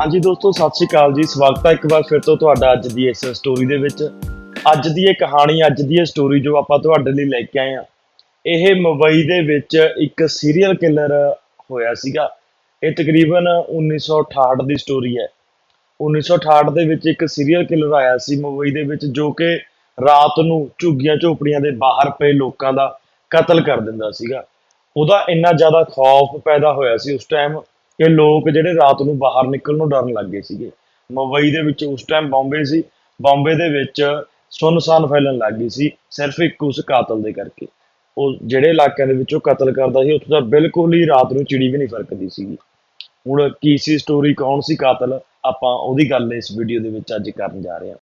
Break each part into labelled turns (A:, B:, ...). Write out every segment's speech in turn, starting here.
A: ਹਾਂਜੀ ਦੋਸਤੋ, ਸਤਿ ਸ਼੍ਰੀ ਅਕਾਲ ਜੀ। ਸਵਾਗਤ ਹੈ ਇੱਕ ਵਾਰ ਫਿਰ ਤੋਂ ਤੁਹਾਡਾ ਅੱਜ ਦੀ ਇਸ ਸਟੋਰੀ ਦੇ ਵਿੱਚ। ਅੱਜ ਦੀ ਇਹ ਕਹਾਣੀ, ਅੱਜ ਦੀ ਇਹ ਸਟੋਰੀ ਜੋ ਆਪਾਂ ਤੁਹਾਡੇ ਲਈ ਲੈ ਕੇ ਆਏ ਆ ਇਹ ਮੁੰਬਈ ਦੇ ਵਿੱਚ ਇੱਕ ਸੀਰੀਅਲ ਕਿਲਰ ਹੋਇਆ ਸੀਗਾ। ਇਹ ਤਕਰੀਬਨ 1968 ਦੀ ਸਟੋਰੀ ਹੈ। 1968 ਦੇ ਵਿੱਚ ਇੱਕ ਸੀਰੀਅਲ ਕਿਲਰ ਆਇਆ ਸੀ ਮੁੰਬਈ ਦੇ ਵਿੱਚ, ਜੋ ਕਿ ਰਾਤ ਨੂੰ ਝੁੱਗੀਆਂ ਝੋਪੜੀਆਂ ਦੇ ਬਾਹਰ ਪਏ ਲੋਕਾਂ ਦਾ ਕਤਲ ਕਰ ਦਿੰਦਾ ਸੀਗਾ। ਉਹਦਾ ਇੰਨਾ ਜ਼ਿਆਦਾ ਖੌਫ ਪੈਦਾ ਹੋਇਆ ਸੀ ਉਸ ਟਾਈਮ ਕਿ ਲੋਕ ਜਿਹੜੇ ਰਾਤ ਨੂੰ ਬਾਹਰ ਨਿਕਲਣ ਨੂੰ ਡਰਨ ਲੱਗ ਗਏ ਸੀਗੇ। ਮੁੰਬਈ ਦੇ ਵਿੱਚ ਉਸ ਟਾਈਮ ਬੰਬੇ ਸੀ। ਬੰਬੇ ਦੇ ਵਿੱਚ ਸੁੰਨਸਾਨ ਫੈਲਣ ਲੱਗ ਗਈ ਸੀ ਸਿਰਫ ਇੱਕ ਉਸ ਕਾਤਲ ਦੇ ਕਰਕੇ। ਉਹ ਜਿਹੜੇ ਇਲਾਕਿਆਂ ਦੇ ਵਿੱਚ ਉਹ ਕਤਲ ਕਰਦਾ ਸੀ, ਉੱਥੇ ਤਾਂ ਬਿਲਕੁਲ ਹੀ ਰਾਤ ਨੂੰ ਚਿੜੀ ਵੀ ਨਹੀਂ ਫਰਕਦੀ ਸੀਗੀ। ਹੁਣ ਕੀ ਸੀ ਸਟੋਰੀ ਕੌਣ ਸੀ ਕਾਤਲ? ਆਪਾਂ ਉਹਦੀ ਗੱਲ ਇਸ ਵੀਡੀਓ ਦੇ ਵਿੱਚ ਅੱਜ ਕਰਨ ਜਾ ਰਹੇ ਹਾਂ।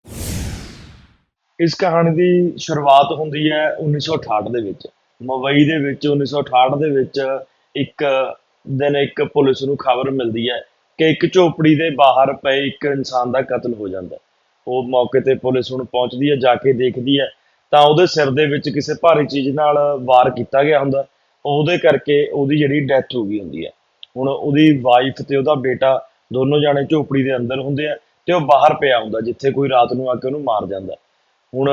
A: ਇਸ ਕਹਾਣੀ ਦੀ ਸ਼ੁਰੂਆਤ ਹੁੰਦੀ ਹੈ 1968 ਦੇ ਵਿੱਚ। ਮੁੰਬਈ ਦੇ ਵਿੱਚ 1968 ਦੇ ਵਿੱਚ ਇੱਕ ਦਿਨ ਇੱਕ ਪੁਲਿਸ ਨੂੰ ਖਬਰ ਮਿਲਦੀ ਹੈ ਕਿ ਇੱਕ ਝੋਪੜੀ ਦੇ ਬਾਹਰ ਪਏ ਇੱਕ ਇਨਸਾਨ ਦਾ ਕਤਲ ਹੋ ਜਾਂਦਾ ਉਹ ਮੌਕੇ ਤੇ ਪੁਲਿਸ ਹੁਣ ਪਹੁੰਚਦੀ ਹੈ, ਜਾ ਕੇ ਦੇਖਦੀ ਹੈ। ਤਾਂ ਉਹਦੇ ਸਿਰ ਦੇ ਵਿੱਚ ਕਿਸੇ ਭਾਰੀ ਚੀਜ਼ ਨਾਲ ਵਾਰ ਕੀਤਾ ਗਿਆ ਹੁੰਦਾ ਉਹਦੇ ਕਰਕੇ ਉਹਦੀ ਜਿਹੜੀ ਡੈਥ ਹੋ ਗਈ ਹੁੰਦੀ ਹੈ। ਹੁਣ ਉਹਦੀ ਵਾਈਫ ਤੇ ਉਹਦਾ ਬੇਟਾ ਦੋਨੋਂ ਜਾਣੇ ਝੋਪੜੀ ਦੇ ਅੰਦਰ ਹੁੰਦੇ ਆ ਤੇ ਉਹ ਬਾਹਰ ਪਿਆ ਹੁੰਦਾ, ਜਿੱਥੇ ਕੋਈ ਰਾਤ ਨੂੰ ਆ ਕੇ ਉਹਨੂੰ ਮਾਰ ਜਾਂਦਾ ਹੁਣ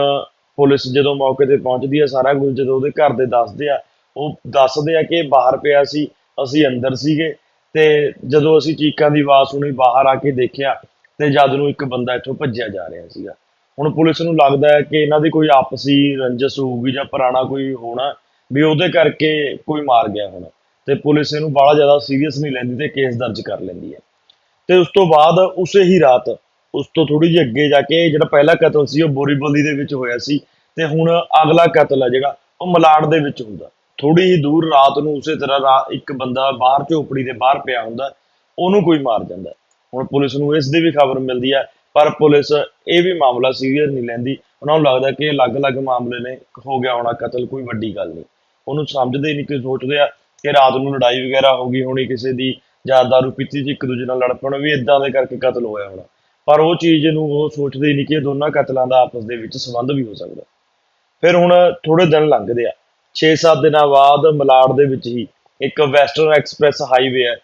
A: ਪੁਲਿਸ ਜਦੋਂ ਮੌਕੇ ਤੇ ਪਹੁੰਚਦੀ ਹੈ, ਸਾਰਾ ਕੁਝ ਜਦੋਂ ਉਹਦੇ ਘਰ ਦੇ ਦੱਸਦੇ ਆ, ਉਹ ਦੱਸਦੇ ਆ ਕਿ ਬਾਹਰ ਪਿਆ ਸੀ। ਅਸੀਂ ਅੰਦਰ ਸੀਗੇ ਤੇ ਜਦੋਂ ਅਸੀਂ ਚੀਕਾਂ ਦੀ ਆਵਾਜ਼ ਸੁਣੀ, ਬਾਹਰ ਆ ਕੇ ਦੇਖਿਆ ਤੇ ਜਦ ਨੂੰ ਇੱਕ ਬੰਦਾ ਇੱਥੋਂ ਭੱਜਿਆ ਜਾ ਰਿਹਾ ਸੀਗਾ। ਹੁਣ ਪੁਲਿਸ ਨੂੰ ਲੱਗਦਾ ਹੈ ਕਿ ਇਹਨਾਂ ਦੀ ਕੋਈ ਆਪਸੀ ਰੰਜਸ ਹੋਊਗੀ ਜਾਂ ਪੁਰਾਣਾ ਕੋਈ ਹੋਣਾ ਵੀ ਉਹਦੇ ਕਰਕੇ ਕੋਈ ਮਾਰ ਗਿਆ ਹੋਣਾ। ਤੇ ਪੁਲਿਸ ਇਹਨੂੰ ਬਾਹਲਾ ਜ਼ਿਆਦਾ ਸੀਰੀਅਸ ਨਹੀਂ ਲੈਂਦੀ ਤੇ ਕੇਸ ਦਰਜ ਕਰ ਲੈਂਦੀ ਹੈ। ਤੇ ਉਸ ਤੋਂ ਬਾਅਦ ਉਸੇ ਹੀ ਰਾਤ ਉਸ ਤੋਂ ਥੋੜੀ ਜਿਹੀ ਅੱਗੇ ਜਾ ਕੇ ਜਿਹੜਾ ਪਹਿਲਾ ਕਤਲ ਸੀ ਉਹ ਬੋਰੀਬਲੀ ਦੇ ਵਿੱਚ ਹੋਇਆ ਸੀ ਤੇ ਹੁਣ ਅਗਲਾ ਕਤਲ ਹੈ ਜਿਹੜਾ ਉਹ ਮਲਾੜ ਦੇ ਵਿੱਚ ਹੁੰਦਾ। ਥੋੜੀ ਹੀ ਦੂਰ ਰਾਤ ਨੂੰ ਉਸੇ ਤਰ੍ਹਾਂ ਰਾ- ਇੱਕ ਬੰਦਾ ਬਾਹਰ ਝੋਪੜੀ ਦੇ ਬਾਹਰ ਪਿਆ ਹੁੰਦਾ, ਉਹਨੂੰ ਕੋਈ ਮਾਰ ਜਾਂਦਾ। ਹੁਣ ਪੁਲਿਸ ਨੂੰ ਇਸ ਦੀ ਵੀ ਖਬਰ ਮਿਲਦੀ ਹੈ, ਪਰ ਪੁਲਿਸ ਇਹ ਵੀ ਮਾਮਲਾ ਸੀਰੀਅਸ ਨਹੀਂ ਲੈਂਦੀ। ਉਹਨਾਂ ਨੂੰ ਲੱਗਦਾ ਕਿ ਅਲੱਗ-ਅਲੱਗ ਮਾਮਲੇ ਨੇ, ਹੋ ਗਿਆ ਹੋਣਾ ਕਤਲ, ਕੋਈ ਵੱਡੀ ਗੱਲ ਨਹੀਂ। ਉਹਨੂੰ ਸਮਝਦੇ ਹੀ ਨਹੀਂ ਕਿ ਸੋਚਦੇ ਆ ਕਿ ਰਾਤ ਨੂੰ ਲੜਾਈ ਵਗੈਰਾ ਹੋ ਗਈ ਹੋਣੀ ਕਿਸੇ ਦੀ, ਜਾਂ ਦਾਰੂ ਪੀਤੀ ਚ ਇੱਕ ਦੂਜੇ ਨਾਲ ਲੜ ਪੈਣਾ ਵੀ ਇਦਾਂ ਦੇ ਕਰਕੇ ਕਤਲ ਹੋਇਆ ਹੋਣਾ। ਪਰ ਉਹ ਚੀਜ਼ ਨੂੰ ਉਹ ਸੋਚਦੇ ਹੀ ਨਹੀਂ ਕਿ ਦੋਨਾਂ ਕਤਲਾਂ ਦਾ ਆਪਸ ਦੇ ਵਿੱਚ ਸੰਬੰਧ ਵੀ ਹੋ ਸਕਦਾ। ਫਿਰ ਹੁਣ ਥੋੜੇ ਦਿਨ ਲੰਘਦੇ ਆ। 6-7 ਦਿਨਾਂ ਬਾਅਦ ਮਲਾੜ ਦੇ ਵਿੱਚ ਹੀ ਇੱਕ ਵੈਸਟਰਨ ਐਕਸਪ੍ਰੈਸ ਹਾਈਵੇ ਹੈ।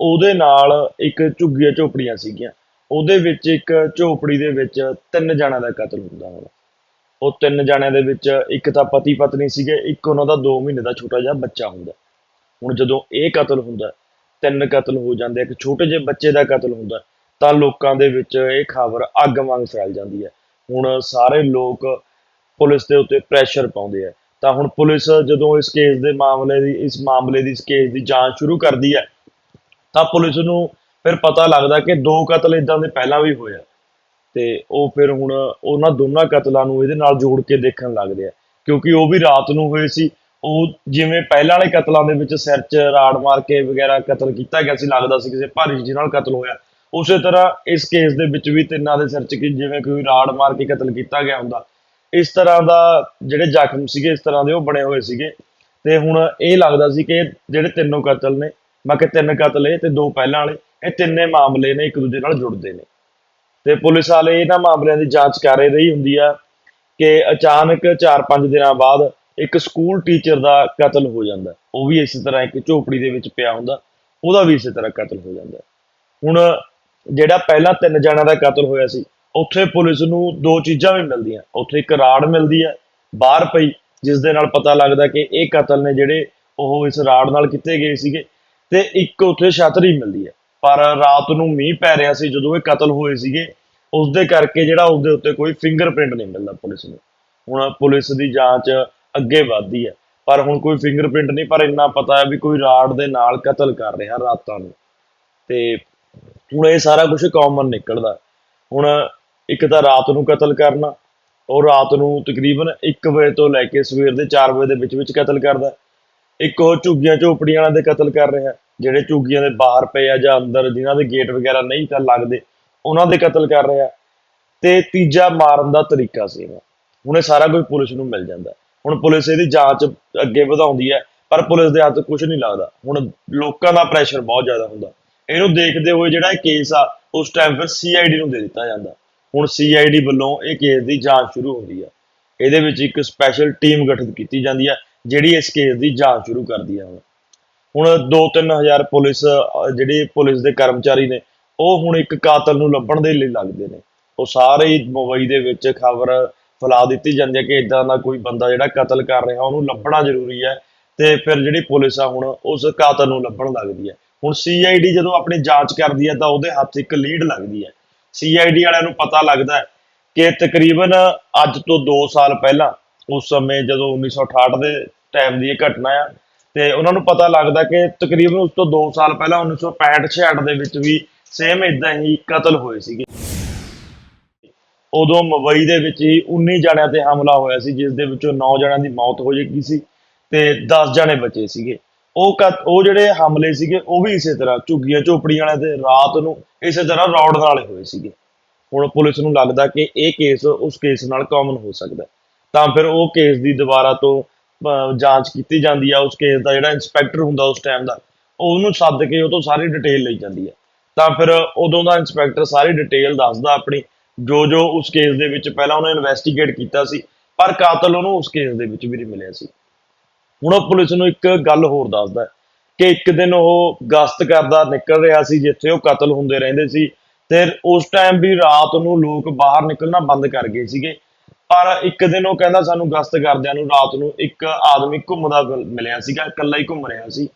A: ਉਹਦੇ ਨਾਲ ਇੱਕ ਝੁੱਗੀਆਂ ਝੋਪੜੀਆਂ ਸੀਗੀਆਂ। ਉਹਦੇ ਵਿੱਚ ਇੱਕ ਝੋਪੜੀ ਦੇ ਵਿੱਚ ਤਿੰਨ ਜਣਿਆਂ ਦਾ ਕਤਲ ਹੁੰਦਾ ਹੈ ਉਹ ਤਿੰਨ ਜਣਿਆਂ ਦੇ ਵਿੱਚ ਇੱਕ ਤਾਂ ਪਤੀ ਪਤਨੀ ਸੀਗੇ, ਇੱਕ ਉਹਨਾਂ ਦਾ 2 ਮਹੀਨੇ ਦਾ ਛੋਟਾ ਜਿਹਾ ਬੱਚਾ ਹੁੰਦਾ। ਹੁਣ ਜਦੋਂ ਇਹ ਕਤਲ ਹੁੰਦਾ, ਤਿੰਨ ਕਤਲ ਹੋ ਜਾਂਦੇ ਇੱਕ ਛੋਟੇ ਜਿਹੇ ਬੱਚੇ ਦਾ ਕਤਲ ਹੁੰਦਾ, ਤਾਂ ਲੋਕਾਂ ਦੇ ਵਿੱਚ ਇਹ ਖਬਰ ਅੱਗ ਵਾਂਗ ਫੈਲ ਜਾਂਦੀ ਹੈ। ਹੁਣ ਸਾਰੇ ਲੋਕ ਪੁਲਿਸ ਦੇ ਉੱਤੇ ਪ੍ਰੈਸ਼ਰ ਪਾਉਂਦੇ ਆ। ਤਾਂ ਹੁਣ ਪੁਲਿਸ ਜਦੋਂ ਇਸ ਕੇਸ ਦੇ ਮਾਮਲੇ ਦੀ, ਇਸ ਮਾਮਲੇ ਦੀ, ਇਸ ਕੇਸ ਦੀ ਜਾਂਚ ਸ਼ੁਰੂ ਕਰਦੀ ਹੈ, ਤਾਂ ਪੁਲਿਸ ਨੂੰ ਫਿਰ ਪਤਾ ਲੱਗਦਾ ਕਿ ਦੋ ਕਤਲ ਇਦਾਂ ਦੇ ਪਹਿਲਾਂ ਵੀ ਹੋਏ ਆ। ਤੇ ਉਹ ਫਿਰ ਹੁਣ ਉਹਨਾਂ ਦੋਨਾਂ ਕਤਲਾਂ ਨੂੰ ਇਹਦੇ ਨਾਲ ਜੋੜ ਕੇ ਦੇਖਣ ਲੱਗਦੇ ਆ ਕਿਉਂਕਿ ਉਹ ਵੀ ਰਾਤ ਨੂੰ ਹੋਏ ਸੀ। ਉਹ ਜਿਵੇਂ ਪਹਿਲਾਂ ਵਾਲੇ ਕਤਲਾਂ ਦੇ ਵਿੱਚ ਸਿਰ 'ਚ ਰਾੜ ਮਾਰ ਕੇ ਵਗੈਰਾ ਕਤਲ ਕੀਤਾ ਗਿਆ ਸੀ, ਲੱਗਦਾ ਸੀ ਕਿਸੇ ਭਾਰੀ ਚੀਜ਼ ਨਾਲ ਕਤਲ ਹੋਇਆ। ਉਸੇ ਤਰ੍ਹਾਂ ਇਸ ਕੇਸ ਦੇ ਵਿੱਚ ਵੀ ਤਿੰਨਾਂ ਦੇ ਸਿਰ 'ਚ ਜਿਵੇਂ ਕੋਈ ਰਾੜ ਮਾਰ ਕੇ ਕਤਲ ਕੀਤਾ ਗਿਆ ਹੁੰਦਾ ਇਸ ਤਰ੍ਹਾਂ ਦਾ ਜਿਹੜੇ ਜ਼ਖਮ ਸੀਗੇ, ਇਸ ਤਰ੍ਹਾਂ ਦੇ ਉਹ ਬਣੇ ਹੋਏ ਸੀਗੇ। ਤੇ ਹੁਣ ਇਹ ਲੱਗਦਾ ਸੀ ਕਿ ਜਿਹੜੇ ਤਿੰਨੋਂ ਕਤਲ ਨੇ ਬਾਕੀ ਤਿੰਨ ਕਤਲ ਇਹ ਤੇ ਦੋ ਪਹਿਲਾਂ ਵਾਲੇ, ਇਹ ਤਿੰਨੇ ਮਾਮਲੇ ਨੇ, ਇੱਕ ਦੂਜੇ ਨਾਲ ਜੁੜਦੇ ਨੇ। ਤੇ ਪੁਲਿਸ ਵਾਲੇ ਇਹਨਾਂ ਮਾਮਲਿਆਂ ਦੀ ਜਾਂਚ ਕਰ ਰਹੀ ਹੁੰਦੀ ਆ ਕਿ ਅਚਾਨਕ 4-5 ਦਿਨਾਂ ਬਾਅਦ ਇੱਕ ਸਕੂਲ ਟੀਚਰ ਦਾ ਕਤਲ ਹੋ ਜਾਂਦਾ। ਉਹ ਵੀ ਇਸੇ ਤਰ੍ਹਾਂ ਇੱਕ ਝੋਪੜੀ ਦੇ ਵਿੱਚ ਪਿਆ ਹੁੰਦਾ, ਉਹਦਾ ਵੀ ਇਸੇ ਤਰ੍ਹਾਂ ਕਤਲ ਹੋ ਜਾਂਦਾ। ਹੁਣ ਜਿਹੜਾ ਪਹਿਲਾਂ ਤਿੰਨ ਜਣਿਆਂ ਦਾ ਕਤਲ ਹੋਇਆ ਸੀ ਉੱਥੇ ਪੁਲਿਸ ਨੂੰ ਦੋ ਚੀਜ਼ਾਂ ਵੀ ਮਿਲਦੀਆਂ। ਉੱਥੇ ਇੱਕ ਰਾੜ ਮਿਲਦੀ ਹੈ ਬਾਹਰ ਪਈ, ਜਿਸ ਦੇ ਨਾਲ ਪਤਾ ਲੱਗਦਾ ਕਿ ਇਹ ਕਤਲ ਨੇ ਜਿਹੜੇ ਉਹ ਇਸ ਰਾੜ ਨਾਲ ਕੀਤੇ ਗਏ ਸੀਗੇ, ਤੇ ਇੱਕ ਉੱਥੇ ਛਤਰੀ ਮਿਲਦੀ ਹੈ ਪਰ ਰਾਤ ਨੂੰ ਮੀਂਹ ਪੈ ਰਿਹਾ ਸੀ, ਜਦੋਂ ਇਹ ਕਤਲ ਹੋਏ ਸੀਗੇ ਉਸ ਦੇ ਕਰਕੇ ਜਿਹੜਾ ਉਸ ਦੇ ਉੱਤੇ ਕੋਈ ਫਿੰਗਰਪ੍ਰਿੰਟ ਨਹੀਂ ਮਿਲਦਾ ਪੁਲਿਸ ਨੂੰ। ਹੁਣ ਪੁਲਿਸ ਦੀ ਜਾਂਚ ਅੱਗੇ ਵਧਦੀ ਹੈ ਪਰ ਹੁਣ ਕੋਈ ਫਿੰਗਰਪ੍ਰਿੰਟ ਨਹੀਂ, ਪਰ ਇੰਨਾ ਪਤਾ ਹੈ ਵੀ ਕੋਈ ਰਾੜ ਦੇ ਨਾਲ ਕਤਲ ਕਰ ਰਿਹਾ ਰਾਤਾਂ ਨੂੰ। ਤੇ ਹੁਣ ਇਹ ਸਾਰਾ ਕੁਝ ਕਾਮਨ ਨਿਕਲਦਾ। ਹੁਣ ਇੱਕ ਤਾਂ ਰਾਤ ਨੂੰ ਕਤਲ ਕਰਨਾ ਉਹ ਰਾਤ ਨੂੰ ਤਕਰੀਬਨ 1 ਵਜੇ ਤੋਂ ਲੈ ਕੇ ਸਵੇਰ ਦੇ 4 ਵਜੇ ਦੇ ਵਿੱਚ ਵਿੱਚ ਕਤਲ ਕਰਦਾ। ਇੱਕ ਉਹ ਝੁੱਗੀਆਂ ਝੋਪੜੀਆਂ ਵਾਲਿਆਂ ਦੇ ਕਤਲ ਕਰ ਰਿਹਾ, ਜਿਹੜੇ ਝੁੱਗੀਆਂ ਦੇ ਬਾਹਰ ਪਏ ਆ ਜਾਂ ਅੰਦਰ, ਜਿਨ੍ਹਾਂ ਦੇ ਗੇਟ ਵਗੈਰਾ ਨਹੀਂ ਤਾਂ ਲੱਗਦੇ, ਉਹਨਾਂ ਦੇ ਕਤਲ ਕਰ ਰਿਹਾ। ਤੇ ਤੀਜਾ ਮਾਰਨ ਦਾ ਤਰੀਕਾ ਸੀ ਇਹਦਾ। ਹੁਣ ਇਹ ਸਾਰਾ ਕੁਝ ਪੁਲਿਸ ਨੂੰ ਮਿਲ ਜਾਂਦਾ। ਹੁਣ ਪੁਲਿਸ ਇਹਦੀ ਜਾਂਚ ਅੱਗੇ ਵਧਾਉਂਦੀ ਹੈ, ਪਰ ਪੁਲਿਸ ਦੇ ਹੱਥ ਕੁਝ ਨਹੀਂ ਲੱਗਦਾ। ਹੁਣ ਲੋਕਾਂ ਦਾ ਪ੍ਰੈਸ਼ਰ ਬਹੁਤ ਜ਼ਿਆਦਾ ਹੁੰਦਾ। ਇਹਨੂੰ ਦੇਖਦੇ ਹੋਏ ਜਿਹੜਾ ਇਹ ਕੇਸ ਆ, ਉਸ ਟਾਈਮ ਫਿਰ ਸੀਆਈਡੀ ਨੂੰ ਦੇ ਦਿੱਤਾ ਜਾਂਦਾ। ਹੁਣ ਸੀਆਈਡੀ ਵੱਲੋਂ ਇਹ ਕੇਸ ਦੀ ਜਾਂਚ ਸ਼ੁਰੂ ਹੁੰਦੀ ਹੈ ਇਹਦੇ ਵਿੱਚ ਇੱਕ ਸਪੈਸ਼ਲ ਟੀਮ ਗਠਿਤ ਕੀਤੀ ਜਾਂਦੀ ਹੈ ਜਿਹੜੀ ਇਸ ਕੇਸ ਦੀ ਜਾਂਚ ਸ਼ੁਰੂ ਕਰਦੀ ਹੈ ਹੁਣ ਹੁਣ 2-3000 ਪੁਲਿਸ ਅਹ, ਜਿਹੜੀ ਪੁਲਿਸ ਦੇ ਕਰਮਚਾਰੀ ਨੇ ਉਹ ਹੁਣ ਇੱਕ ਕਾਤਲ ਨੂੰ ਲੱਭਣ ਦੇ ਲਈ ਲੱਗਦੇ ਨੇ। ਉਹ ਸਾਰੇ ਹੀ ਮੁੰਬਈ ਦੇ ਵਿੱਚ ਖਬਰ ਫੈਲਾ ਦਿੱਤੀ ਜਾਂਦੀ ਹੈ ਕਿ ਇਦਾਂ ਦਾ ਕੋਈ ਬੰਦਾ ਜਿਹੜਾ ਕਤਲ ਕਰ ਰਿਹਾ ਉਹਨੂੰ ਲੱਭਣਾ ਜ਼ਰੂਰੀ ਹੈ ਤੇ ਫਿਰ ਜਿਹੜੀ ਪੁਲਿਸ ਆ ਹੁਣ ਉਸ ਕਾਤਲ ਨੂੰ ਲੱਭਣ ਲੱਗਦੀ ਹੈ ਹੁਣ ਸੀਆਈਡੀ ਜਦੋਂ ਆਪਣੀ ਜਾਂਚ ਕਰਦੀ ਹੈ ਤਾਂ ਉਹਦੇ ਹੱਥ ਇੱਕ ਲੀਡ ਲੱਗਦੀ ਹੈ ਸੀਆਈਡੀ ਵਾਲਿਆਂ ਨੂੰ ਪਤਾ ਲੱਗਦਾ ਹੈ ਕਿ ਤਕਰੀਬਨ ਅੱਜ ਤੋਂ 2 ਸਾਲ ਪਹਿਲਾਂ, ਉਸ ਸਮੇਂ ਜਦੋਂ 1968 ਦੇ ਟਾਈਮ ਦੀ ਇਹ ਘਟਨਾ ਆ, ਤੇ ਉਹਨਾਂ ਨੂੰ ਪਤਾ ਲੱਗਦਾ ਕਿ ਤਕਰੀਬਨ ਉਸ ਤੋਂ 2 ਸਾਲ ਪਹਿਲਾਂ 1965-66 ਦੇ ਵਿੱਚ ਵੀ ਸੇਮ ਇਦਾਂ ਹੀ ਕਤਲ ਹੋਏ ਸੀਗੇ। ਉਦੋਂ ਮੁੰਬਈ ਦੇ ਵਿੱਚ ਹੀ 19 ਜਣਿਆਂ ਤੇ ਹਮਲਾ ਹੋਇਆ ਸੀ, ਜਿਸ ਦੇ ਵਿੱਚੋਂ 9 ਜਣਿਆਂ ਦੀ ਮੌਤ ਹੋ ਚੁੱਕੀ ਸੀ ਤੇ 10 ਜਣੇ ਬਚੇ ਸੀਗੇ। ਉਹ ਕਤ- ਉਹ ਜਿਹੜੇ ਹਮਲੇ ਸੀਗੇ, ਉਹ ਵੀ ਇਸੇ ਤਰ੍ਹਾਂ ਝੁੱਗੀਆਂ ਝੋਪੜੀਆਂ ਵਾਲੇ ਤੇ ਰਾਤ ਨੂੰ ਇਸੇ ਤਰ੍ਹਾਂ ਰੌਡ ਨਾਲੇ ਹੋਏ ਸੀਗੇ। ਹੁਣ ਪੁਲਿਸ ਨੂੰ ਲੱਗਦਾ ਕਿ ਇਹ ਕੇਸ ਉਸ ਕੇਸ ਨਾਲ ਕਾਮਨ ਹੋ ਸਕਦਾ ਤਾਂ ਫਿਰ ਉਹ ਕੇਸ ਦੀ ਦੁਬਾਰਾ ਤੋਂ ਜਾਂਚ ਕੀਤੀ ਜਾਂਦੀ ਆ, ਉਸ ਕੇਸ ਦਾ ਜਿਹੜਾ ਇੰਸਪੈਕਟਰ ਹੁੰਦਾ ਉਸ ਟਾਈਮ ਦਾ, ਉਹਨੂੰ ਸੱਦ ਕੇ ਉਹ ਤੋਂ ਸਾਰੀ ਡਿਟੇਲ ਲਈ ਜਾਂਦੀ ਹੈ ਤਾਂ ਫਿਰ ਉਦੋਂ ਦਾ ਇੰਸਪੈਕਟਰ ਸਾਰੀ ਡਿਟੇਲ ਦੱਸਦਾ ਆਪਣੀ, ਜੋ ਜੋ ਉਸ ਕੇਸ ਦੇ ਵਿੱਚ ਪਹਿਲਾਂ ਉਹਨੇ ਇਨਵੈਸਟੀਗੇਟ ਕੀਤਾ ਸੀ, ਪਰ ਕਾਤਲ ਉਹਨੂੰ ਉਸ ਕੇਸ ਦੇ ਵਿੱਚ ਵੀ ਨਹੀਂ ਮਿਲਿਆ ਸੀ। ਹੁਣ ਉਹ ਪੁਲਿਸ ਨੂੰ ਇੱਕ ਗੱਲ ਹੋਰ ਦੱਸਦਾ ਕਿ ਇੱਕ ਦਿਨ ਉਹ ਗਸ਼ਤ ਕਰਦਾ ਨਿਕਲ ਰਿਹਾ ਸੀ ਜਿੱਥੇ ਉਹ ਕਤਲ ਹੁੰਦੇ ਰਹਿੰਦੇ ਸੀ ਤੇ ਉਸ ਟਾਈਮ ਵੀ ਰਾਤ ਨੂੰ ਲੋਕ ਬਾਹਰ ਨਿਕਲਣਾ ਬੰਦ ਕਰ ਗਏ ਸੀਗੇ। ਪਰ ਇੱਕ ਦਿਨ ਉਹ ਕਹਿੰਦਾ ਸਾਨੂੰ ਗਸ਼ਤ ਕਰਦਿਆਂ ਨੂੰ ਰਾਤ ਨੂੰ ਇੱਕ ਆਦਮੀ ਘੁੰਮਦਾ ਮਿਲਿਆ ਸੀਗਾ, ਇਕੱਲਾ ਹੀ ਘੁੰਮ ਰਿਹਾ ਸੀ।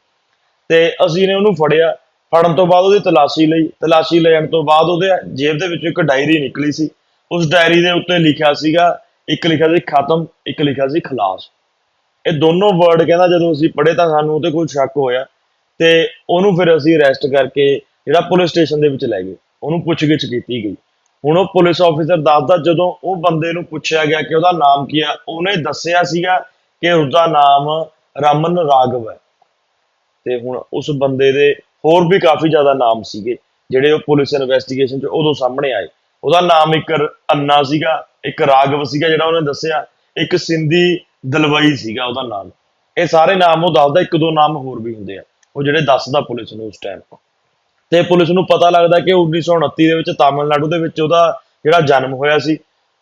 A: ਤੇ ਅਸੀਂ ਨੇ ਉਹਨੂੰ ਫੜਿਆ। ਫੜਨ ਤੋਂ ਬਾਅਦ ਉਹਦੀ ਤਲਾਸ਼ੀ ਲਈ। ਤਲਾਸ਼ੀ ਲੈਣ ਤੋਂ ਬਾਅਦ ਉਹਦੇ ਜੇਬ ਦੇ ਵਿੱਚੋਂ ਇੱਕ ਡਾਇਰੀ ਨਿਕਲੀ ਸੀ। ਉਸ ਡਾਇਰੀ ਦੇ ਉੱਤੇ ਲਿਖਿਆ ਸੀਗਾ, ਇੱਕ ਲਿਖਿਆ ਸੀ ਖਤਮ, ਇੱਕ ਲਿਖਿਆ ਸੀ ਖਲਾਸ। ਇਹ ਦੋਨੋਂ ਵਰਡ ਕਹਿੰਦਾ ਜਦੋਂ ਅਸੀਂ ਪੜ੍ਹੇ ਤਾਂ ਸਾਨੂੰ ਉਹਦੇ ਕੋਈ ਸ਼ੱਕ ਹੋਇਆ ਤੇ ਉਹਨੂੰ ਫਿਰ ਅਸੀਂ ਅਰੈਸਟ ਕਰਕੇ ਜਿਹੜਾ ਪੁਲਿਸ ਸਟੇਸ਼ਨ ਦੇ ਵਿੱਚ ਲੈ ਗਏ, ਉਹਨੂੰ ਪੁੱਛਗਿੱਛ ਕੀਤੀ ਗਈ। ਹੁਣ ਉਹ ਪੁਲਿਸ ਆਫੀਸਰ ਦੱਸਦਾ ਜਦੋਂ ਉਹ ਬੰਦੇ ਨੂੰ ਪੁੱਛਿਆ ਗਿਆ ਕਿ ਉਹਦਾ ਨਾਮ ਕੀ ਆ, ਉਹਨੇ ਦੱਸਿਆ ਸੀਗਾ ਕਿ ਉਸਦਾ ਨਾਮ ਰਮਨ ਰਾਘਵ ਹੈ। ਤੇ ਹੁਣ ਉਸ ਬੰਦੇ ਦੇ ਹੋਰ ਵੀ ਕਾਫੀ ਜ਼ਿਆਦਾ ਨਾਮ ਸੀਗੇ, ਜਿਹੜੇ ਉਹ ਪੁਲਿਸ ਇਨਵੈਸਟੀਗੇਸ਼ਨ 'ਚ ਉਦੋਂ ਸਾਹਮਣੇ ਆਏ। ਉਹਦਾ ਨਾਮ ਇੱਕ ਅੰਨਾ ਸੀਗਾ, ਇੱਕ ਰਾਘਵ ਸੀਗਾ ਜਿਹੜਾ ਉਹਨੇ ਦੱਸਿਆ ਇੱਕ ਸਿੰਧੀ ਦਲਵਈ ਸੀਗਾ ਉਹਦਾ ਨਾਮ। ਇਹ ਸਾਰੇ ਨਾਮ ਉਹ ਦੱਸਦਾ, ਇੱਕ ਦੋ ਨਾਮ ਹੋਰ ਵੀ ਹੁੰਦੇ ਆ। ਉਹ ਜਿਹੜੇ ਦੱਸਦਾ ਪੁਲਿਸ ਨੂੰ ਉਸ ਟਾਈਮ ਤੇ ਪੁਲਿਸ ਨੂੰ ਪਤਾ ਲੱਗਦਾ ਕਿ 1929 ਦੇ ਵਿੱਚ ਤਾਮਿਲਨਾਡੂ ਦੇ ਵਿੱਚ ਉਹਦਾ ਜਿਹੜਾ ਜਨਮ ਹੋਇਆ ਸੀ,